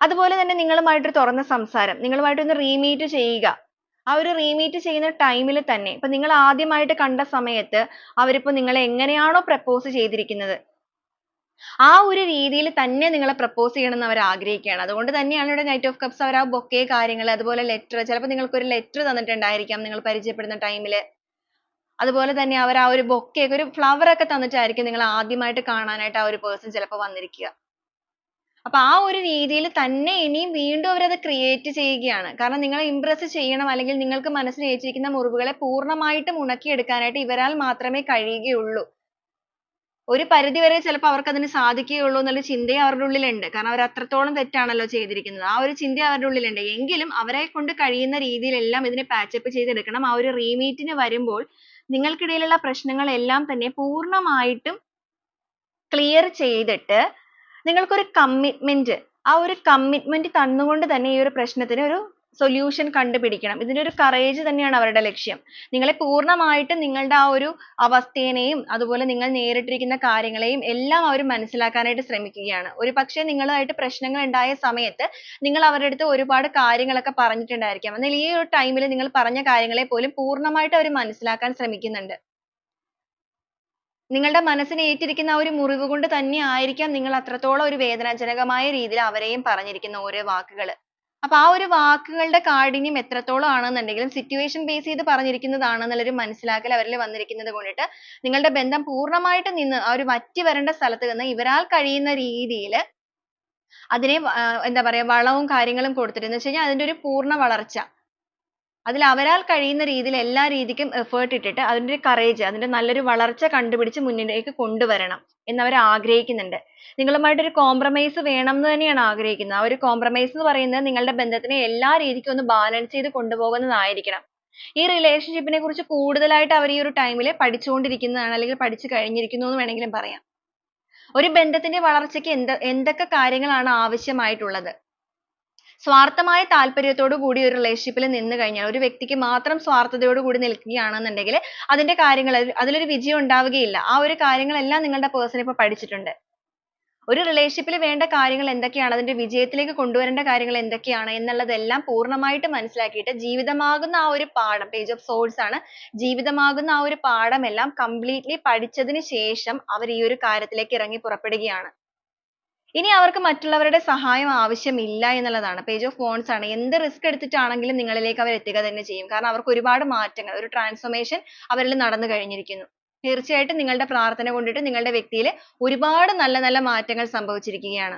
അതുപോലെ തന്നെ നിങ്ങളുമായിട്ട് ഒരു തുറന്ന സംസാരം നിങ്ങളുമായിട്ട് ഒന്ന് re-meet ചെയ്യുക. ആ ഒരു re-meet ചെയ്യുന്ന time ൽ തന്നെ ഇപ്പൊ നിങ്ങൾ ആദ്യമായിട്ട് കണ്ട സമയത്ത് അവരിപ്പോ നിങ്ങളെ എങ്ങനെയാണോ പ്രപ്പോസ് ചെയ്തിരിക്കുന്നത് ആ ഒരു രീതിയിൽ തന്നെ നിങ്ങളെ പ്രപ്പോസ് ചെയ്യണം എന്ന് അവർ ആഗ്രഹിക്കുകയാണ്. അതുകൊണ്ട് തന്നെയാണ് ഇവിടെ നൈറ്റ് ഓഫ് കപ്സ് അവർ ആ bouquet കാര്യങ്ങൾ അതുപോലെ ലെറ്റർ ചിലപ്പോൾ നിങ്ങൾക്ക് ഒരു letter തന്നിട്ടുണ്ടായിരിക്കാം നിങ്ങൾ പരിചയപ്പെടുന്ന time ൽ. അതുപോലെ തന്നെ അവർ ആ ഒരു bouquet ഒരു ഫ്ലവർ ഒക്കെ തന്നിട്ടായിരിക്കും നിങ്ങൾ ആദ്യമായിട്ട് കാണാനായിട്ട് ആ ഒരു പേഴ്സൺ ചിലപ്പോൾ വന്നിരിക്കുക. അപ്പൊ ആ ഒരു രീതിയിൽ തന്നെ ഇനിയും വീണ്ടും അവർ അത് create ചെയ്യുകയാണ്. കാരണം നിങ്ങളെ impress ചെയ്യണം അല്ലെങ്കിൽ നിങ്ങൾക്ക് മനസ്സിൽ ഏറ്റിരിക്കുന്ന മുറിവുകളെ പൂർണമായിട്ടും ഉണക്കിയെടുക്കാനായിട്ട് ഇവരാൽ മാത്രമേ കഴിയുകയുള്ളൂ. ഒരു പരിധി വരെ ചിലപ്പോൾ അവർക്ക് അതിന് സാധിക്കുകയുള്ളൂ എന്നുള്ള ചിന്തയും അവരുടെ ഉള്ളിലുണ്ട്. കാരണം അവർ അത്രത്തോളം തെറ്റാണല്ലോ ചെയ്തിരിക്കുന്നത്. ആ ഒരു ചിന്ത അവരുടെ ഉള്ളിലുണ്ട്. എങ്കിലും അവരെ കൊണ്ട് കഴിയുന്ന രീതിയിലെല്ലാം ഇതിനെ up ചെയ്തെടുക്കണം. ആ ഒരു re-meet ന് വരുമ്പോൾ നിങ്ങൾക്കിടയിലുള്ള പ്രശ്നങ്ങളെല്ലാം തന്നെ പൂർണമായിട്ടും clear ചെയ്തിട്ട് നിങ്ങൾക്കൊരു കമ്മിറ്റ്മെന്റ് ആ ഒരു കമ്മിറ്റ്മെന്റ് തന്നുകൊണ്ട് തന്നെ ഈ ഒരു പ്രശ്നത്തിന് ഒരു സൊല്യൂഷൻ കണ്ടുപിടിക്കണം. ഇതിന്റെ ഒരു കറേജ് തന്നെയാണ് അവരുടെ ലക്ഷ്യം. നിങ്ങളെ പൂർണമായിട്ടും നിങ്ങളുടെ ആ ഒരു അവസ്ഥേനെയും അതുപോലെ നിങ്ങൾ നേരിട്ടിരിക്കുന്ന കാര്യങ്ങളെയും എല്ലാം അവർ മനസ്സിലാക്കാനായിട്ട് ശ്രമിക്കുകയാണ്. ഒരു പക്ഷേ നിങ്ങളുമായിട്ട് പ്രശ്നങ്ങൾ ഉണ്ടായ സമയത്ത് നിങ്ങൾ അവരുടെ അടുത്ത് ഒരുപാട് കാര്യങ്ങളൊക്കെ പറഞ്ഞിട്ടുണ്ടായിരിക്കാം. എന്നാൽ ഈ ഒരു ടൈമിൽ നിങ്ങൾ പറഞ്ഞ കാര്യങ്ങളെ പോലും പൂർണമായിട്ട് അവർ മനസ്സിലാക്കാൻ ശ്രമിക്കുന്നുണ്ട്. നിങ്ങളുടെ മനസ്സിന് ഏറ്റിരിക്കുന്ന ആ ഒരു മുറിവ് കൊണ്ട് തന്നെ ആയിരിക്കാം നിങ്ങൾ അത്രത്തോളം ഒരു വേദനാജനകമായ രീതിയിൽ അവരെയും പറഞ്ഞിരിക്കുന്ന ഓരോ വാക്കുകൾ. അപ്പൊ ആ ഒരു വാക്കുകളുടെ കാഠിന്യം എത്രത്തോളം ആണെന്നുണ്ടെങ്കിലും സിറ്റുവേഷൻ ബേസ് ചെയ്ത് പറഞ്ഞിരിക്കുന്നതാണെന്നുള്ളൊരു മനസ്സിലാക്കൽ അവരിൽ വന്നിരിക്കുന്നത് കൊണ്ടിട്ട് നിങ്ങളുടെ ബന്ധം പൂർണമായിട്ട് നിന്ന് ആ ഒരു വറ്റി വരണ്ട സ്ഥലത്ത് നിന്ന് ഇവരാൽ കഴിയുന്ന രീതിയിൽ അതിനെ എന്താ പറയാ വളവും കാര്യങ്ങളും കൊടുത്തിട്ട് എന്ന് വെച്ച് കഴിഞ്ഞാൽ അതിന്റെ ഒരു പൂർണ വളർച്ച അതിൽ അവരാൽ കഴിയുന്ന രീതിയിൽ എല്ലാ രീതിക്കും effort ഇട്ടിട്ട് അതിന്റെ courage അതിന്റെ നല്ലൊരു വളർച്ച കണ്ടുപിടിച്ച് മുന്നിലേക്ക് കൊണ്ടുവരണം എന്ന് അവർ ആഗ്രഹിക്കുന്നുണ്ട്. നിങ്ങളുമായിട്ട് ഒരു compromise വേണം എന്ന് തന്നെയാണ് ആഗ്രഹിക്കുന്നത്. ആ ഒരു compromise എന്ന് പറയുന്നത് നിങ്ങളുടെ ബന്ധത്തിനെ എല്ലാ രീതിക്കും ഒന്ന് balance ചെയ്ത് കൊണ്ടുപോകുന്നതായിരിക്കണം. ഈ relationship നെ കുറിച്ച് കൂടുതലായിട്ട് അവർ ഈ ഒരു time പഠിച്ചുകൊണ്ടിരിക്കുന്നതാണ് അല്ലെങ്കിൽ പഠിച്ചു കഴിഞ്ഞിരിക്കുന്നു എന്ന് വേണമെങ്കിലും പറയാം. ഒരു ബന്ധത്തിന്റെ വളർച്ചയ്ക്ക് എന്ത് എന്തൊക്കെ കാര്യങ്ങളാണ് ആവശ്യമായിട്ടുള്ളത്? സ്വാർത്ഥമായ താല്പര്യത്തോടു കൂടി ഒരു relationship ൽ നിന്ന് കഴിഞ്ഞാൽ ഒരു വ്യക്തിക്ക് മാത്രം സ്വാർത്ഥതയോട് കൂടി നിൽക്കുകയാണെന്നുണ്ടെങ്കിൽ അതിന്റെ കാര്യങ്ങൾ അതിലൊരു വിജയം ഉണ്ടാവുകയില്ല. ആ ഒരു കാര്യങ്ങളെല്ലാം നിങ്ങളുടെ person ഇപ്പൊ പഠിച്ചിട്ടുണ്ട്. ഒരു റിലേഷൻഷിപ്പിൽ വേണ്ട കാര്യങ്ങൾ എന്തൊക്കെയാണ് അതിന്റെ വിജയത്തിലേക്ക് കൊണ്ടുവരേണ്ട കാര്യങ്ങൾ എന്തൊക്കെയാണ് എന്നുള്ളതെല്ലാം പൂർണമായിട്ട് മനസ്സിലാക്കിയിട്ട് ജീവിതമാകുന്ന ആ ഒരു പാഠം പേജ് ഓഫ് സോൾസ് ആണ് ജീവിതമാകുന്ന ആ ഒരു പാഠമെല്ലാം കംപ്ലീറ്റ്ലി പഠിച്ചതിന് ശേഷം അവർ ഈ ഒരു കാര്യത്തിലേക്ക് ഇറങ്ങി പുറപ്പെടുകയാണ്. ഇനി അവർക്ക് മറ്റുള്ളവരുടെ സഹായം ആവശ്യമില്ല എന്നുള്ളതാണ്. page of wands ആണ്. എന്ത് risk എടുത്തിട്ടാണെങ്കിലും നിങ്ങളിലേക്ക് അവർ എത്തുക തന്നെ ചെയ്യും. കാരണം അവർക്ക് ഒരുപാട് മാറ്റങ്ങൾ ഒരു transformation അവരിൽ നടന്നു കഴിഞ്ഞിരിക്കുന്നു. തീർച്ചയായിട്ടും നിങ്ങളുടെ പ്രാർത്ഥന കൊണ്ടിട്ട് നിങ്ങളുടെ വ്യക്തിയിൽ ഒരുപാട് നല്ല നല്ല മാറ്റങ്ങൾ സംഭവിച്ചിരിക്കുകയാണ്.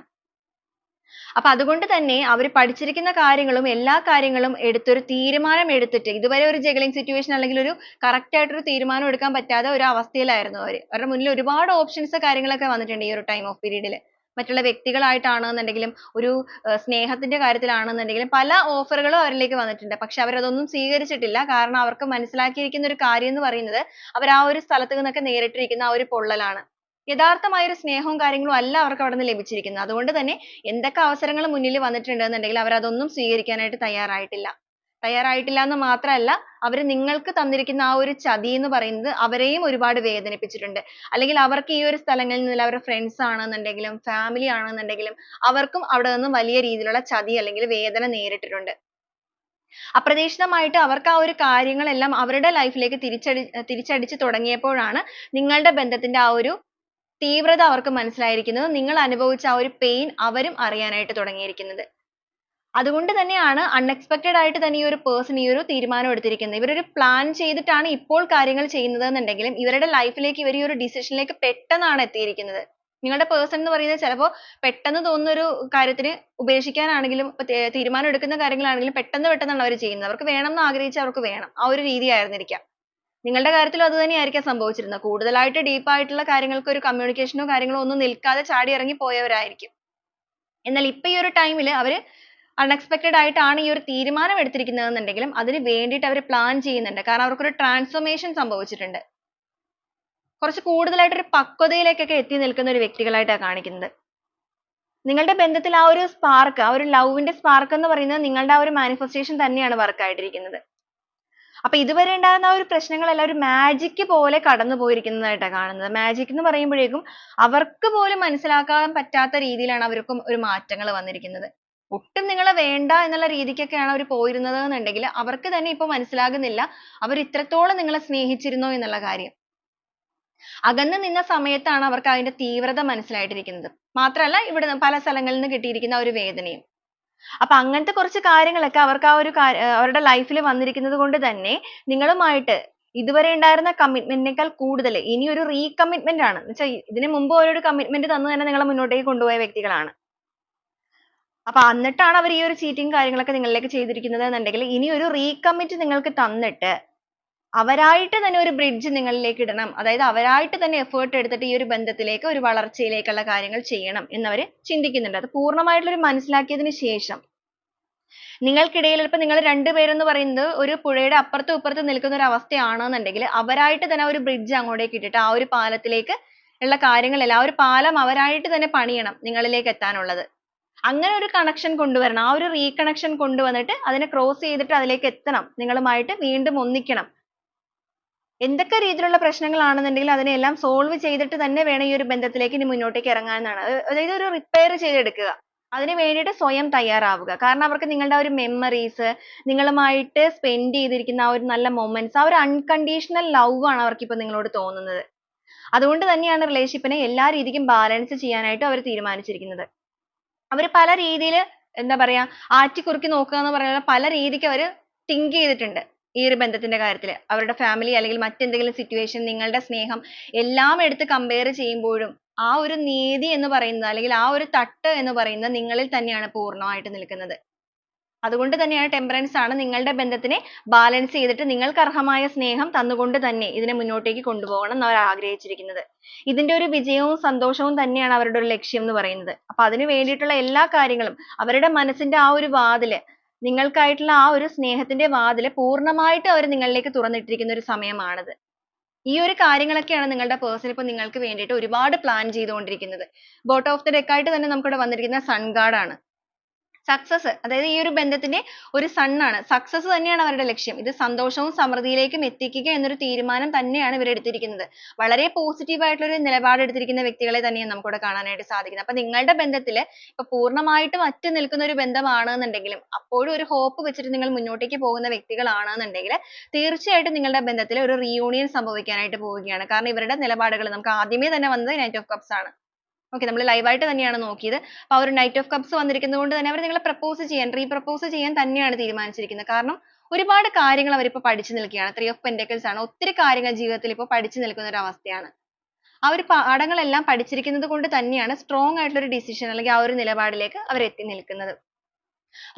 അപ്പൊ അതുകൊണ്ട് തന്നെ അവർ പഠിച്ചിരിക്കുന്ന കാര്യങ്ങളും എല്ലാ കാര്യങ്ങളും എടുത്തൊരു തീരുമാനം എടുത്തിട്ട് ഇതുവരെ ഒരു juggling സിറ്റുവേഷൻ അല്ലെങ്കിൽ ഒരു കറക്റ്റ് ആയിട്ട് ഒരു തീരുമാനം എടുക്കാൻ പറ്റാതെ ഒരു അവസ്ഥയിലായിരുന്നു അവർ. അവരുടെ മുന്നിൽ ഒരുപാട് ഓപ്ഷൻസ് കാര്യങ്ങളൊക്കെ വന്നിട്ടുണ്ട് ഈ ഒരു of period ൽ. മറ്റുള്ള വ്യക്തികളായിട്ടാണെന്നുണ്ടെങ്കിലും ഒരു സ്നേഹത്തിന്റെ കാര്യത്തിലാണെന്നുണ്ടെങ്കിലും പല ഓഫറുകളും അവരിലേക്ക് വന്നിട്ടുണ്ട്. പക്ഷെ അവരതൊന്നും സ്വീകരിച്ചിട്ടില്ല. കാരണം അവർക്ക് മനസ്സിലാക്കിയിരിക്കുന്ന ഒരു കാര്യം എന്ന് പറയുന്നത് അവർ ആ ഒരു സ്ഥലത്ത് നിന്നൊക്കെ നേരിട്ടിരിക്കുന്ന ആ ഒരു പൊള്ളലാണ്. യഥാർത്ഥമായ ഒരു സ്നേഹവും കാര്യങ്ങളും അല്ല അവർക്ക് അവിടെ നിന്ന് ലഭിച്ചിരിക്കുന്നത്. അതുകൊണ്ട് തന്നെ എന്തൊക്കെ അവസരങ്ങൾ മുന്നിൽ വന്നിട്ടുണ്ട് എന്നുണ്ടെങ്കിലും അവർ അതൊന്നും സ്വീകരിക്കാനായിട്ട് തയ്യാറായിട്ടില്ല. തയ്യാറായിട്ടില്ല എന്ന് മാത്രമല്ല അവർ നിങ്ങൾക്ക് തന്നിരിക്കുന്ന ആ ഒരു ചതി എന്ന് പറയുന്നത് അവരെയും ഒരുപാട് വേദനിപ്പിച്ചിട്ടുണ്ട്. അല്ലെങ്കിൽ അവർക്ക് ഈ ഒരു സ്ഥലങ്ങളിൽ നിന്ന് അവരുടെ friends ആണെന്നുണ്ടെങ്കിലും family ആണെന്നുണ്ടെങ്കിലും അവർക്കും അവിടെ നിന്ന് വലിയ രീതിയിലുള്ള ചതി അല്ലെങ്കിൽ വേദന നേരിട്ടിട്ടുണ്ട്. അപ്രതീക്ഷിതമായിട്ട് അവർക്ക് ആ ഒരു കാര്യങ്ങളെല്ലാം അവരുടെ ലൈഫിലേക്ക് ലേക്ക് തിരിച്ചടി തിരിച്ചടിച്ച് തുടങ്ങിയപ്പോഴാണ് നിങ്ങളുടെ ബന്ധത്തിന്റെ ആ ഒരു തീവ്രത അവർക്ക് മനസ്സിലായിരിക്കുന്നത്. നിങ്ങൾ അനുഭവിച്ച ആ ഒരു pain അവരും അറിയാനായിട്ട് തുടങ്ങിയിരിക്കുന്നത്. അതുകൊണ്ട് തന്നെയാണ് അൺഎക്സ്പെക്റ്റഡ് ആയിട്ട് തന്നെ ഈ ഒരു പേഴ്സൺ ഈ ഒരു തീരുമാനം എടുത്തിരിക്കുന്നത്. ഇവരൊരു പ്ലാൻ ചെയ്തിട്ടാണ് ഇപ്പോൾ കാര്യങ്ങൾ ചെയ്യുന്നത് എന്നുണ്ടെങ്കിലും ഇവരുടെ life ലേക്ക് ഇവർ ഈ ഒരു ഡിസിഷനിലേക്ക് ലേക്ക് പെട്ടെന്നാണ് എത്തിയിരിക്കുന്നത്. നിങ്ങളുടെ പേഴ്സൺ എന്ന് പറയുന്നത് ചിലപ്പോൾ പെട്ടെന്ന് തോന്നുന്ന ഒരു കാര്യത്തിന് ഉപേക്ഷിക്കാനാണെങ്കിലും തീരുമാനം എടുക്കുന്ന കാര്യങ്ങളാണെങ്കിലും പെട്ടെന്ന് പെട്ടെന്നാണ് അവർ ചെയ്യുന്നത്. അവർക്ക് വേണം എന്ന് ആഗ്രഹിച്ചാൽ അവർക്ക് വേണം. ആ ഒരു രീതി ആയിരുന്നിരിക്കാം നിങ്ങളുടെ കാര്യത്തിലും അത് തന്നെയായിരിക്കാം സംഭവിച്ചിരുന്നത്. കൂടുതലായിട്ട് deep ആയിട്ടുള്ള കാര്യങ്ങൾക്ക് ഒരു communication നോ കാര്യങ്ങളോ ഒന്നും നിൽക്കാതെ ചാടി ഇറങ്ങി പോയവരായിരിക്കും. എന്നാൽ ഇപ്പൊ ഈ ഒരു time ൽ അവർ unexpected ആയിട്ടാണ് ഈ ഒരു തീരുമാനം എടുത്തിരിക്കുന്നതെന്നുണ്ടെങ്കിലും അതിന് വേണ്ടിയിട്ട് അവർ പ്ലാൻ ചെയ്യുന്നുണ്ട്. കാരണം അവർക്കൊരു ട്രാൻസ്ഫോർമേഷൻ സംഭവിച്ചിട്ടുണ്ട്. കുറച്ച് കൂടുതലായിട്ട് ഒരു പക്വതയിലേക്കൊക്കെ എത്തി നിൽക്കുന്ന ഒരു വ്യക്തികളായിട്ടാണ് കാണിക്കുന്നത്. നിങ്ങളുടെ ബന്ധത്തിൽ ആ ഒരു സ്പാർക്ക് ആ ഒരു love ന്റെ spark എന്ന് പറയുന്നത് നിങ്ങളുടെ ആ ഒരു മാനിഫെസ്റ്റേഷൻ തന്നെയാണ് work ആയിട്ടിരിക്കുന്നത്. അപ്പൊ ഇതുവരെ ഉണ്ടായിരുന്ന ആ ഒരു പ്രശ്നങ്ങളെല്ലാം ഒരു magic പോലെ കടന്നു പോയിരിക്കുന്നതായിട്ടാണ് കാണുന്നത്. മാജിക് എന്ന് പറയുമ്പോഴേക്കും അവർക്ക് പോലും മനസ്സിലാക്കാൻ പറ്റാത്ത രീതിയിലാണ് അവർക്ക് ഒരു മാറ്റങ്ങൾ വന്നിരിക്കുന്നത്. ഒട്ടും നിങ്ങളെ വേണ്ട എന്നുള്ള രീതിക്കൊക്കെയാണ് അവർ പോയിരുന്നത് എന്നുണ്ടെങ്കിൽ അവർക്ക് തന്നെ ഇപ്പൊ മനസ്സിലാകുന്നില്ല അവർ ഇത്രത്തോളം നിങ്ങളെ സ്നേഹിച്ചിരുന്നു എന്നുള്ള കാര്യം. അകന്നു നിന്ന സമയത്താണ് അവർക്ക് അതിന്റെ തീവ്രത മനസ്സിലായിട്ടിരിക്കുന്നത്. മാത്രമല്ല ഇവിടെ പല സ്ഥലങ്ങളിൽ നിന്ന് കിട്ടിയിരിക്കുന്ന ഒരു വേദനയും. അപ്പൊ അങ്ങനത്തെ കുറച്ച് കാര്യങ്ങളൊക്കെ അവർക്ക് ആ ഒരു അവരുടെ ലൈഫിൽ വന്നിരിക്കുന്നത് കൊണ്ട് തന്നെ നിങ്ങളുമായിട്ട് ഇതുവരെ ഉണ്ടായിരുന്ന commitment നേക്കാൾ കൂടുതൽ ഇനി ഒരു recommitment ആണ്. എന്ന് വെച്ചാൽ ഇതിനു മുമ്പ് ഒരു commitment തന്നു തന്നെ നിങ്ങളെ മുന്നോട്ടേക്ക് കൊണ്ടുപോയ വ്യക്തികളാണ്. അപ്പൊ എന്നിട്ടാണ് അവർ ഈ ഒരു ചീറ്റിംഗ് കാര്യങ്ങളൊക്കെ നിങ്ങളിലേക്ക് ചെയ്തിരിക്കുന്നത് എന്നുണ്ടെങ്കിൽ ഇനി ഒരു റീകമ്മിറ്റ് നിങ്ങൾക്ക് തന്നിട്ട് അവരായിട്ട് തന്നെ ഒരു ബ്രിഡ്ജ് നിങ്ങളിലേക്ക് ഇടണം. അതായത് അവരായിട്ട് തന്നെ effort എടുത്തിട്ട് ഈ ഒരു ബന്ധത്തിലേക്ക് ഒരു വളർച്ചയിലേക്കുള്ള കാര്യങ്ങൾ ചെയ്യണം എന്ന് അവർ ചിന്തിക്കുന്നുണ്ട്. അത് പൂർണമായിട്ടുള്ള ഒരു മനസ്സിലാക്കിയതിന് ശേഷം. നിങ്ങൾക്കിടയിൽ ഇപ്പൊ നിങ്ങൾ രണ്ടുപേരെന്ന് പറയുന്നത് ഒരു പുഴയുടെ അപ്പുറത്തും ഇപ്പുറത്തും നിൽക്കുന്ന ഒരു അവസ്ഥയാണെന്നുണ്ടെങ്കിൽ അവരായിട്ട് തന്നെ ഒരു ബ്രിഡ്ജ് അങ്ങോട്ടേക്ക് ഇട്ടിട്ട് ആ ഒരു പാലത്തിലേക്ക് ഉള്ള കാര്യങ്ങളെല്ലാം ആ ഒരു പാലം അവരായിട്ട് തന്നെ പണിയണം നിങ്ങളിലേക്ക് എത്താനുള്ളത്. അങ്ങനെ ഒരു connection കൊണ്ടുവരണം. ആ ഒരു reconnection കൊണ്ടുവന്നിട്ട് അതിനെ cross ചെയ്തിട്ട് അതിലേക്ക് എത്തണം. നിങ്ങളുമായിട്ട് വീണ്ടും ഒന്നിക്കണം. എന്തൊക്കെ രീതിയിലുള്ള പ്രശ്നങ്ങളാണെന്നുണ്ടെങ്കിൽ അതിനെല്ലാം solve ചെയ്തിട്ട് തന്നെ വേണം ഈ ഒരു ബന്ധത്തിലേക്ക് ഇനി മുന്നോട്ടേക്ക് ഇറങ്ങാൻ എന്നാണ്. അതായത് ഒരു repair ചെയ്തെടുക്കുക. അതിന് വേണ്ടിയിട്ട് സ്വയം തയ്യാറാവുക. കാരണം അവർക്ക് നിങ്ങളുടെ ആ ഒരു memories നിങ്ങളുമായിട്ട് spend ചെയ്തിരിക്കുന്ന ആ ഒരു നല്ല moments ആ ഒരു unconditional love ആണ് അവർക്ക് ഇപ്പൊ നിങ്ങളോട് തോന്നുന്നത്. അതുകൊണ്ട് തന്നെയാണ് relationship നെ എല്ലാ രീതിക്കും balance ചെയ്യാനായിട്ട് അവർ തീരുമാനിച്ചിരിക്കുന്നത്. അവർ പല രീതിയിൽ എന്താ പറയാ ആറ്റിക്കുറുക്കി നോക്കുക എന്ന് പറയുന്ന പല രീതിക്ക് അവർ think ചെയ്തിട്ടുണ്ട് ഈ ഒരു ബന്ധത്തിന്റെ കാര്യത്തിൽ അവരുടെ family അല്ലെങ്കിൽ മറ്റെന്തെങ്കിലും situation നിങ്ങളുടെ സ്നേഹം എല്ലാം എടുത്ത് compare ചെയ്യുമ്പോഴും ആ ഒരു നീതി എന്ന് പറയുന്നത് അല്ലെങ്കിൽ ആ ഒരു തട്ട് എന്ന് പറയുന്നത് നിങ്ങളിൽ തന്നെയാണ് പൂർണമായിട്ടും നിൽക്കുന്നത്. അതുകൊണ്ട് തന്നെയാണ് temperance ആണ് നിങ്ങളുടെ ബന്ധത്തിനെ ബാലൻസ് ചെയ്തിട്ട് നിങ്ങൾക്ക് അർഹമായ സ്നേഹം തന്നുകൊണ്ട് തന്നെ ഇതിനെ മുന്നോട്ടേക്ക് കൊണ്ടുപോകണം എന്ന് അവർ ആഗ്രഹിച്ചിരിക്കുന്നത്. ഇതിന്റെ ഒരു വിജയവും സന്തോഷവും തന്നെയാണ് അവരുടെ ഒരു ലക്ഷ്യം എന്ന് പറയുന്നത്. അപ്പൊ അതിനു വേണ്ടിയിട്ടുള്ള എല്ലാ കാര്യങ്ങളും അവരുടെ മനസ്സിന്റെ ആ ഒരു വാതിൽ നിങ്ങൾക്കായിട്ടുള്ള ആ ഒരു സ്നേഹത്തിന്റെ വാതിൽ പൂർണമായിട്ട് അവർ നിങ്ങളിലേക്ക് തുറന്നിട്ടിരിക്കുന്ന ഒരു സമയമാണിത്. ഈ ഒരു കാര്യങ്ങളൊക്കെയാണ് നിങ്ങളുടെ person ഇപ്പൊ നിങ്ങൾക്ക് വേണ്ടിയിട്ട് ഒരുപാട് plan ചെയ്തുകൊണ്ടിരിക്കുന്നത്. Bottom ഓഫ് the deck ആയിട്ട് തന്നെ നമുക്കിവിടെ വന്നിരിക്കുന്ന sun god ആണ്. Success. അതായത് ഈ ഒരു ബന്ധത്തിന്റെ ഒരു sun ആണ്. success തന്നെയാണ് അവരുടെ ലക്ഷ്യം. ഇത് സന്തോഷവും സമൃദ്ധിയിലേക്കും എത്തിക്കുക എന്നൊരു തീരുമാനം തന്നെയാണ് ഇവർ എടുത്തിരിക്കുന്നത്. വളരെ positive ആയിട്ടുള്ള ഒരു നിലപാട് എടുത്തിരിക്കുന്ന വ്യക്തികളെ തന്നെയാണ് നമുക്ക് ഇവിടെ കാണാനായിട്ട് സാധിക്കുന്നത്. അപ്പോൾ നിങ്ങളുടെ ബന്ധത്തിൽ ഇപ്പൊ പൂർണമായിട്ടും അറ്റു നിൽക്കുന്ന ഒരു ബന്ധമാണ് എന്നുണ്ടെങ്കിലും അപ്പോഴും ഒരു hope വെച്ചിട്ട് നിങ്ങൾ മുന്നോട്ടേക്ക് പോകുന്ന വ്യക്തികളാണ് എന്നുണ്ടെങ്കിൽ തീർച്ചയായിട്ടും നിങ്ങളുടെ ബന്ധത്തിൽ ഒരു reunion സംഭവിക്കാനായിട്ട് പോവുകയാണ്. കാരണം ഇവരുടെ നിലപാടുകൾ നമുക്ക് ആദ്യമേ തന്നെ വന്നത് knight of cups ആണ്. Okay നമ്മൾ live ആയിട്ട് തന്നെയാണ് നോക്കിയത്. അപ്പോൾ ആ ഒരു knight of cups വന്നിരിക്കുന്നത് കൊണ്ട് തന്നെ അവർ നിങ്ങളെ propose ചെയ്യാൻ repropose ചെയ്യാൻ തന്നെയാണ് തീരുമാനിച്ചിരിക്കുന്നത്. കാരണം ഒരുപാട് കാര്യങ്ങൾ അവർ ഇപ്പോൾ പഠിച്ചു നിൽക്കുകയാണ്. Three ഓഫ് pentacles ആണ്. ഒത്തിരി കാര്യങ്ങൾ ജീവിതത്തിൽ ഇപ്പോൾ പഠിച്ചു നിൽക്കുന്ന ഒരു അവസ്ഥയാണ്. ആ ഒരു പാഠങ്ങളെല്ലാം പഠിച്ചിരിക്കുന്നത് കൊണ്ട് തന്നെയാണ് strong ആയിട്ടുള്ള ഒരു ഡിസിഷൻ അല്ലെങ്കിൽ ആ ഒരു നിലപാടിലേക്ക് അവർ എത്തി നിൽക്കുന്നത്.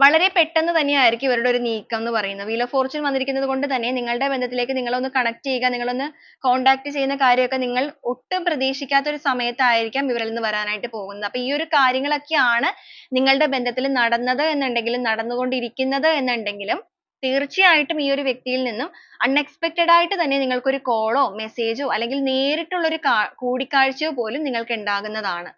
വളരെ പെട്ടെന്ന് തന്നെ ആയിരിക്കും ഇവരുടെ ഒരു നീക്കം എന്ന് പറയുന്നത്. wheel of fortune വന്നിരിക്കുന്നത് കൊണ്ട് തന്നെ നിങ്ങളുടെ ബന്ധത്തിലേക്ക് നിങ്ങളെ ഒന്ന് connect ചെയ്യുക, നിങ്ങളെ ഒന്ന് contact ചെയ്യുന്ന കാര്യമൊക്കെ നിങ്ങൾ ഒട്ടും പ്രതീക്ഷിക്കാത്ത ഒരു സമയത്തായിരിക്കാം ഇവരിൽ നിന്ന് വരാനായിട്ട് പോകുന്നത്. അപ്പോൾ ഈ ഒരു കാര്യങ്ങളൊക്കെയാണ് നിങ്ങളുടെ ബന്ധത്തിൽ നടന്നത് എന്നുണ്ടെങ്കിലും നടന്നുകൊണ്ടിരിക്കുന്നത് എന്നുണ്ടെങ്കിലും തീർച്ചയായിട്ടും ഈ ഒരു വ്യക്തിയിൽ നിന്നും unexpected ആയിട്ട് തന്നെ നിങ്ങൾക്ക് ഒരു call ഓ message ഓ അല്ലെങ്കിൽ നേരിട്ടുള്ള ഒരു കൂടിക്കാഴ്ചയോ പോലും നിങ്ങൾക്ക് ഉണ്ടാകുന്നതാണ്.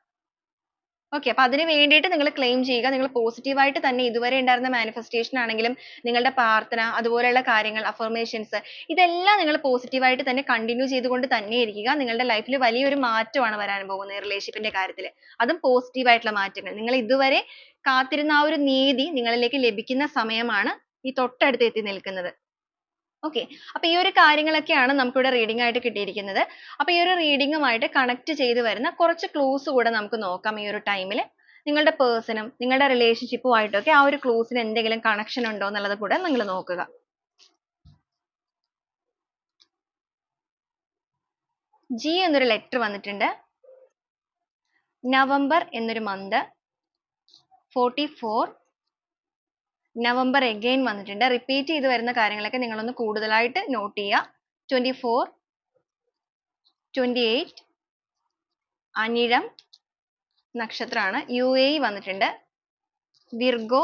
Okay അപ്പോൾ അതിനു വേണ്ടിയിട്ട് നിങ്ങൾ claim ചെയ്യുക. നിങ്ങൾ positive ആയിട്ട് തന്നെ ഇതുവരെ ഉണ്ടായിരുന്ന manifestation ആണെങ്കിലും നിങ്ങളുടെ പ്രാർത്ഥന അതുപോലെയുള്ള കാര്യങ്ങൾ affirmations ഇതെല്ലാം നിങ്ങൾ positive ആയിട്ട് തന്നെ continue ചെയ്തുകൊണ്ട് തന്നെ ഇരിക്കുക. നിങ്ങളുടെ life ൽ വലിയൊരു മാറ്റമാണ് വരാൻ പോകുന്നത് relationship ന്റെ കാര്യത്തിൽ അതും positive ആയിട്ടുള്ള മാറ്റങ്ങൾ. നിങ്ങൾ ഇതുവരെ കാത്തിരുന്ന ആ ഒരു നീതി നിങ്ങളിലേക്ക് ലഭിക്കുന്ന സമയമാണ് ഈ തൊട്ടടുത്ത് എത്തി നിൽക്കുന്നത്. Okay. അപ്പൊ ഈ ഒരു കാര്യങ്ങളൊക്കെയാണ് നമുക്ക് ഇവിടെ reading ആയിട്ട് കിട്ടിയിരിക്കുന്നത്. അപ്പൊ ഈ ഒരു reading കണക്ട് connect ചെയ്ത് വരുന്ന കുറച്ച് ക്ലൂസ് കൂടെ നമുക്ക് നോക്കാം ഈ ഒരു time ൽ നിങ്ങളുടെ ഉം നിങ്ങളുടെ relationship ഉമായിട്ടൊക്കെ ആ ഒരു clues ന് എന്തെങ്കിലും കണക്ഷൻ ഉണ്ടോ എന്നുള്ളത് കൂടെ നിങ്ങൾ നോക്കുക. ജി എന്നൊരു ലെറ്റർ വന്നിട്ടുണ്ട്. നവംബർ എന്നൊരു മന്ത് four നവംബർ എഗെയിൻ വന്നിട്ടുണ്ട്. റിപ്പീറ്റ് ചെയ്ത് വരുന്ന കാര്യങ്ങളൊക്കെ നിങ്ങളൊന്ന് കൂടുതലായിട്ട് നോട്ട് ചെയ്യുക. Twenty four twenty eight Anizham നക്ഷത്രമാണ്. യു എ വന്നിട്ടുണ്ട്. Virgo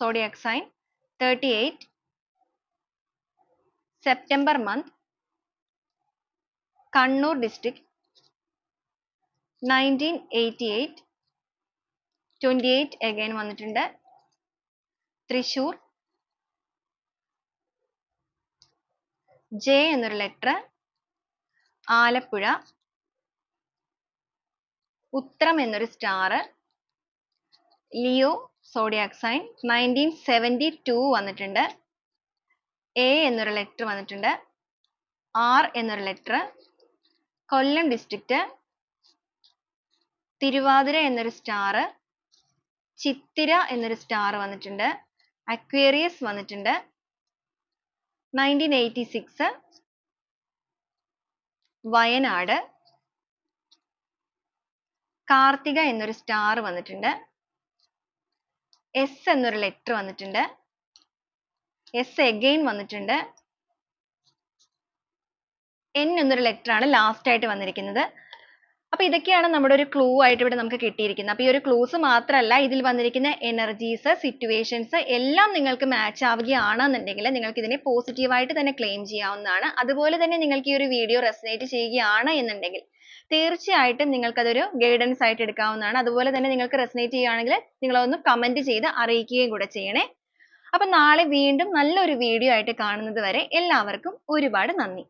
zodiac sign thirty eight September month Kannur district nineteen eighty eight twenty eight again വന്നിട്ടുണ്ട്. തൃശ്ശൂർ ജെ എന്നൊരു ലെറ്റർ ആലപ്പുഴ. ഉത്രം എന്നൊരു star Leo sign nineteen seventy two വന്നിട്ടുണ്ട്. A എന്നൊരു letter വന്നിട്ടുണ്ട്. R എന്നൊരു letter Kollam district Thiruvathira എന്നൊരു star ചിത്തിര എന്നൊരു സ്റ്റാർ വന്നിട്ടുണ്ട്. അക്വേറിയസ് വന്നിട്ടുണ്ട്. Nineteen eighty six Wayanad. Karthika എന്നൊരു സ്റ്റാർ വന്നിട്ടുണ്ട്. എസ് എന്നൊരു ലെറ്റർ വന്നിട്ടുണ്ട്. എസ് എഗെയിൻ വന്നിട്ടുണ്ട്. എൻ എന്നൊരു ലെറ്റർ ആണ് ലാസ്റ്റ് ആയിട്ട് വന്നിരിക്കുന്നത്. അപ്പോൾ ഇതൊക്കെയാണ് നമ്മുടെ ഒരു ക്ലൂ ആയിട്ട് ഇവിടെ നമുക്ക് കിട്ടിയിരിക്കുന്നത്. അപ്പോൾ ഈ ഒരു ക്ലൂസ് മാത്രമല്ല ഇതിൽ വന്നിരിക്കുന്ന എനർജീസ് സിറ്റുവേഷൻസ് എല്ലാം നിങ്ങൾക്ക് മാച്ച് ആവുകയാണെന്നുണ്ടെങ്കിൽ നിങ്ങൾക്ക് ഇതിനെ പോസിറ്റീവ് ആയിട്ട് തന്നെ ക്ലെയിം ചെയ്യാവുന്നതാണ്. അതുപോലെ തന്നെ നിങ്ങൾക്ക് ഈ ഒരു വീഡിയോ റെസനേറ്റ് ചെയ്യുകയാണ് എന്നുണ്ടെങ്കിൽ തീർച്ചയായിട്ടും നിങ്ങൾക്കതൊരു ഗൈഡൻസ് ആയിട്ട് എടുക്കാവുന്നതാണ്. അതുപോലെ തന്നെ നിങ്ങൾക്ക് റെസനേറ്റ് ചെയ്യുകയാണെങ്കിൽ നിങ്ങൾ ഒന്ന് കമന്റ് ചെയ്ത് അറിയിക്കുകയും കൂടെ ചെയ്യണേ. അപ്പോൾ നാളെ വീണ്ടും നല്ലൊരു വീഡിയോ ആയിട്ട് കാണുന്നത് വരെ എല്ലാവർക്കും ഒരുപാട് നന്ദി.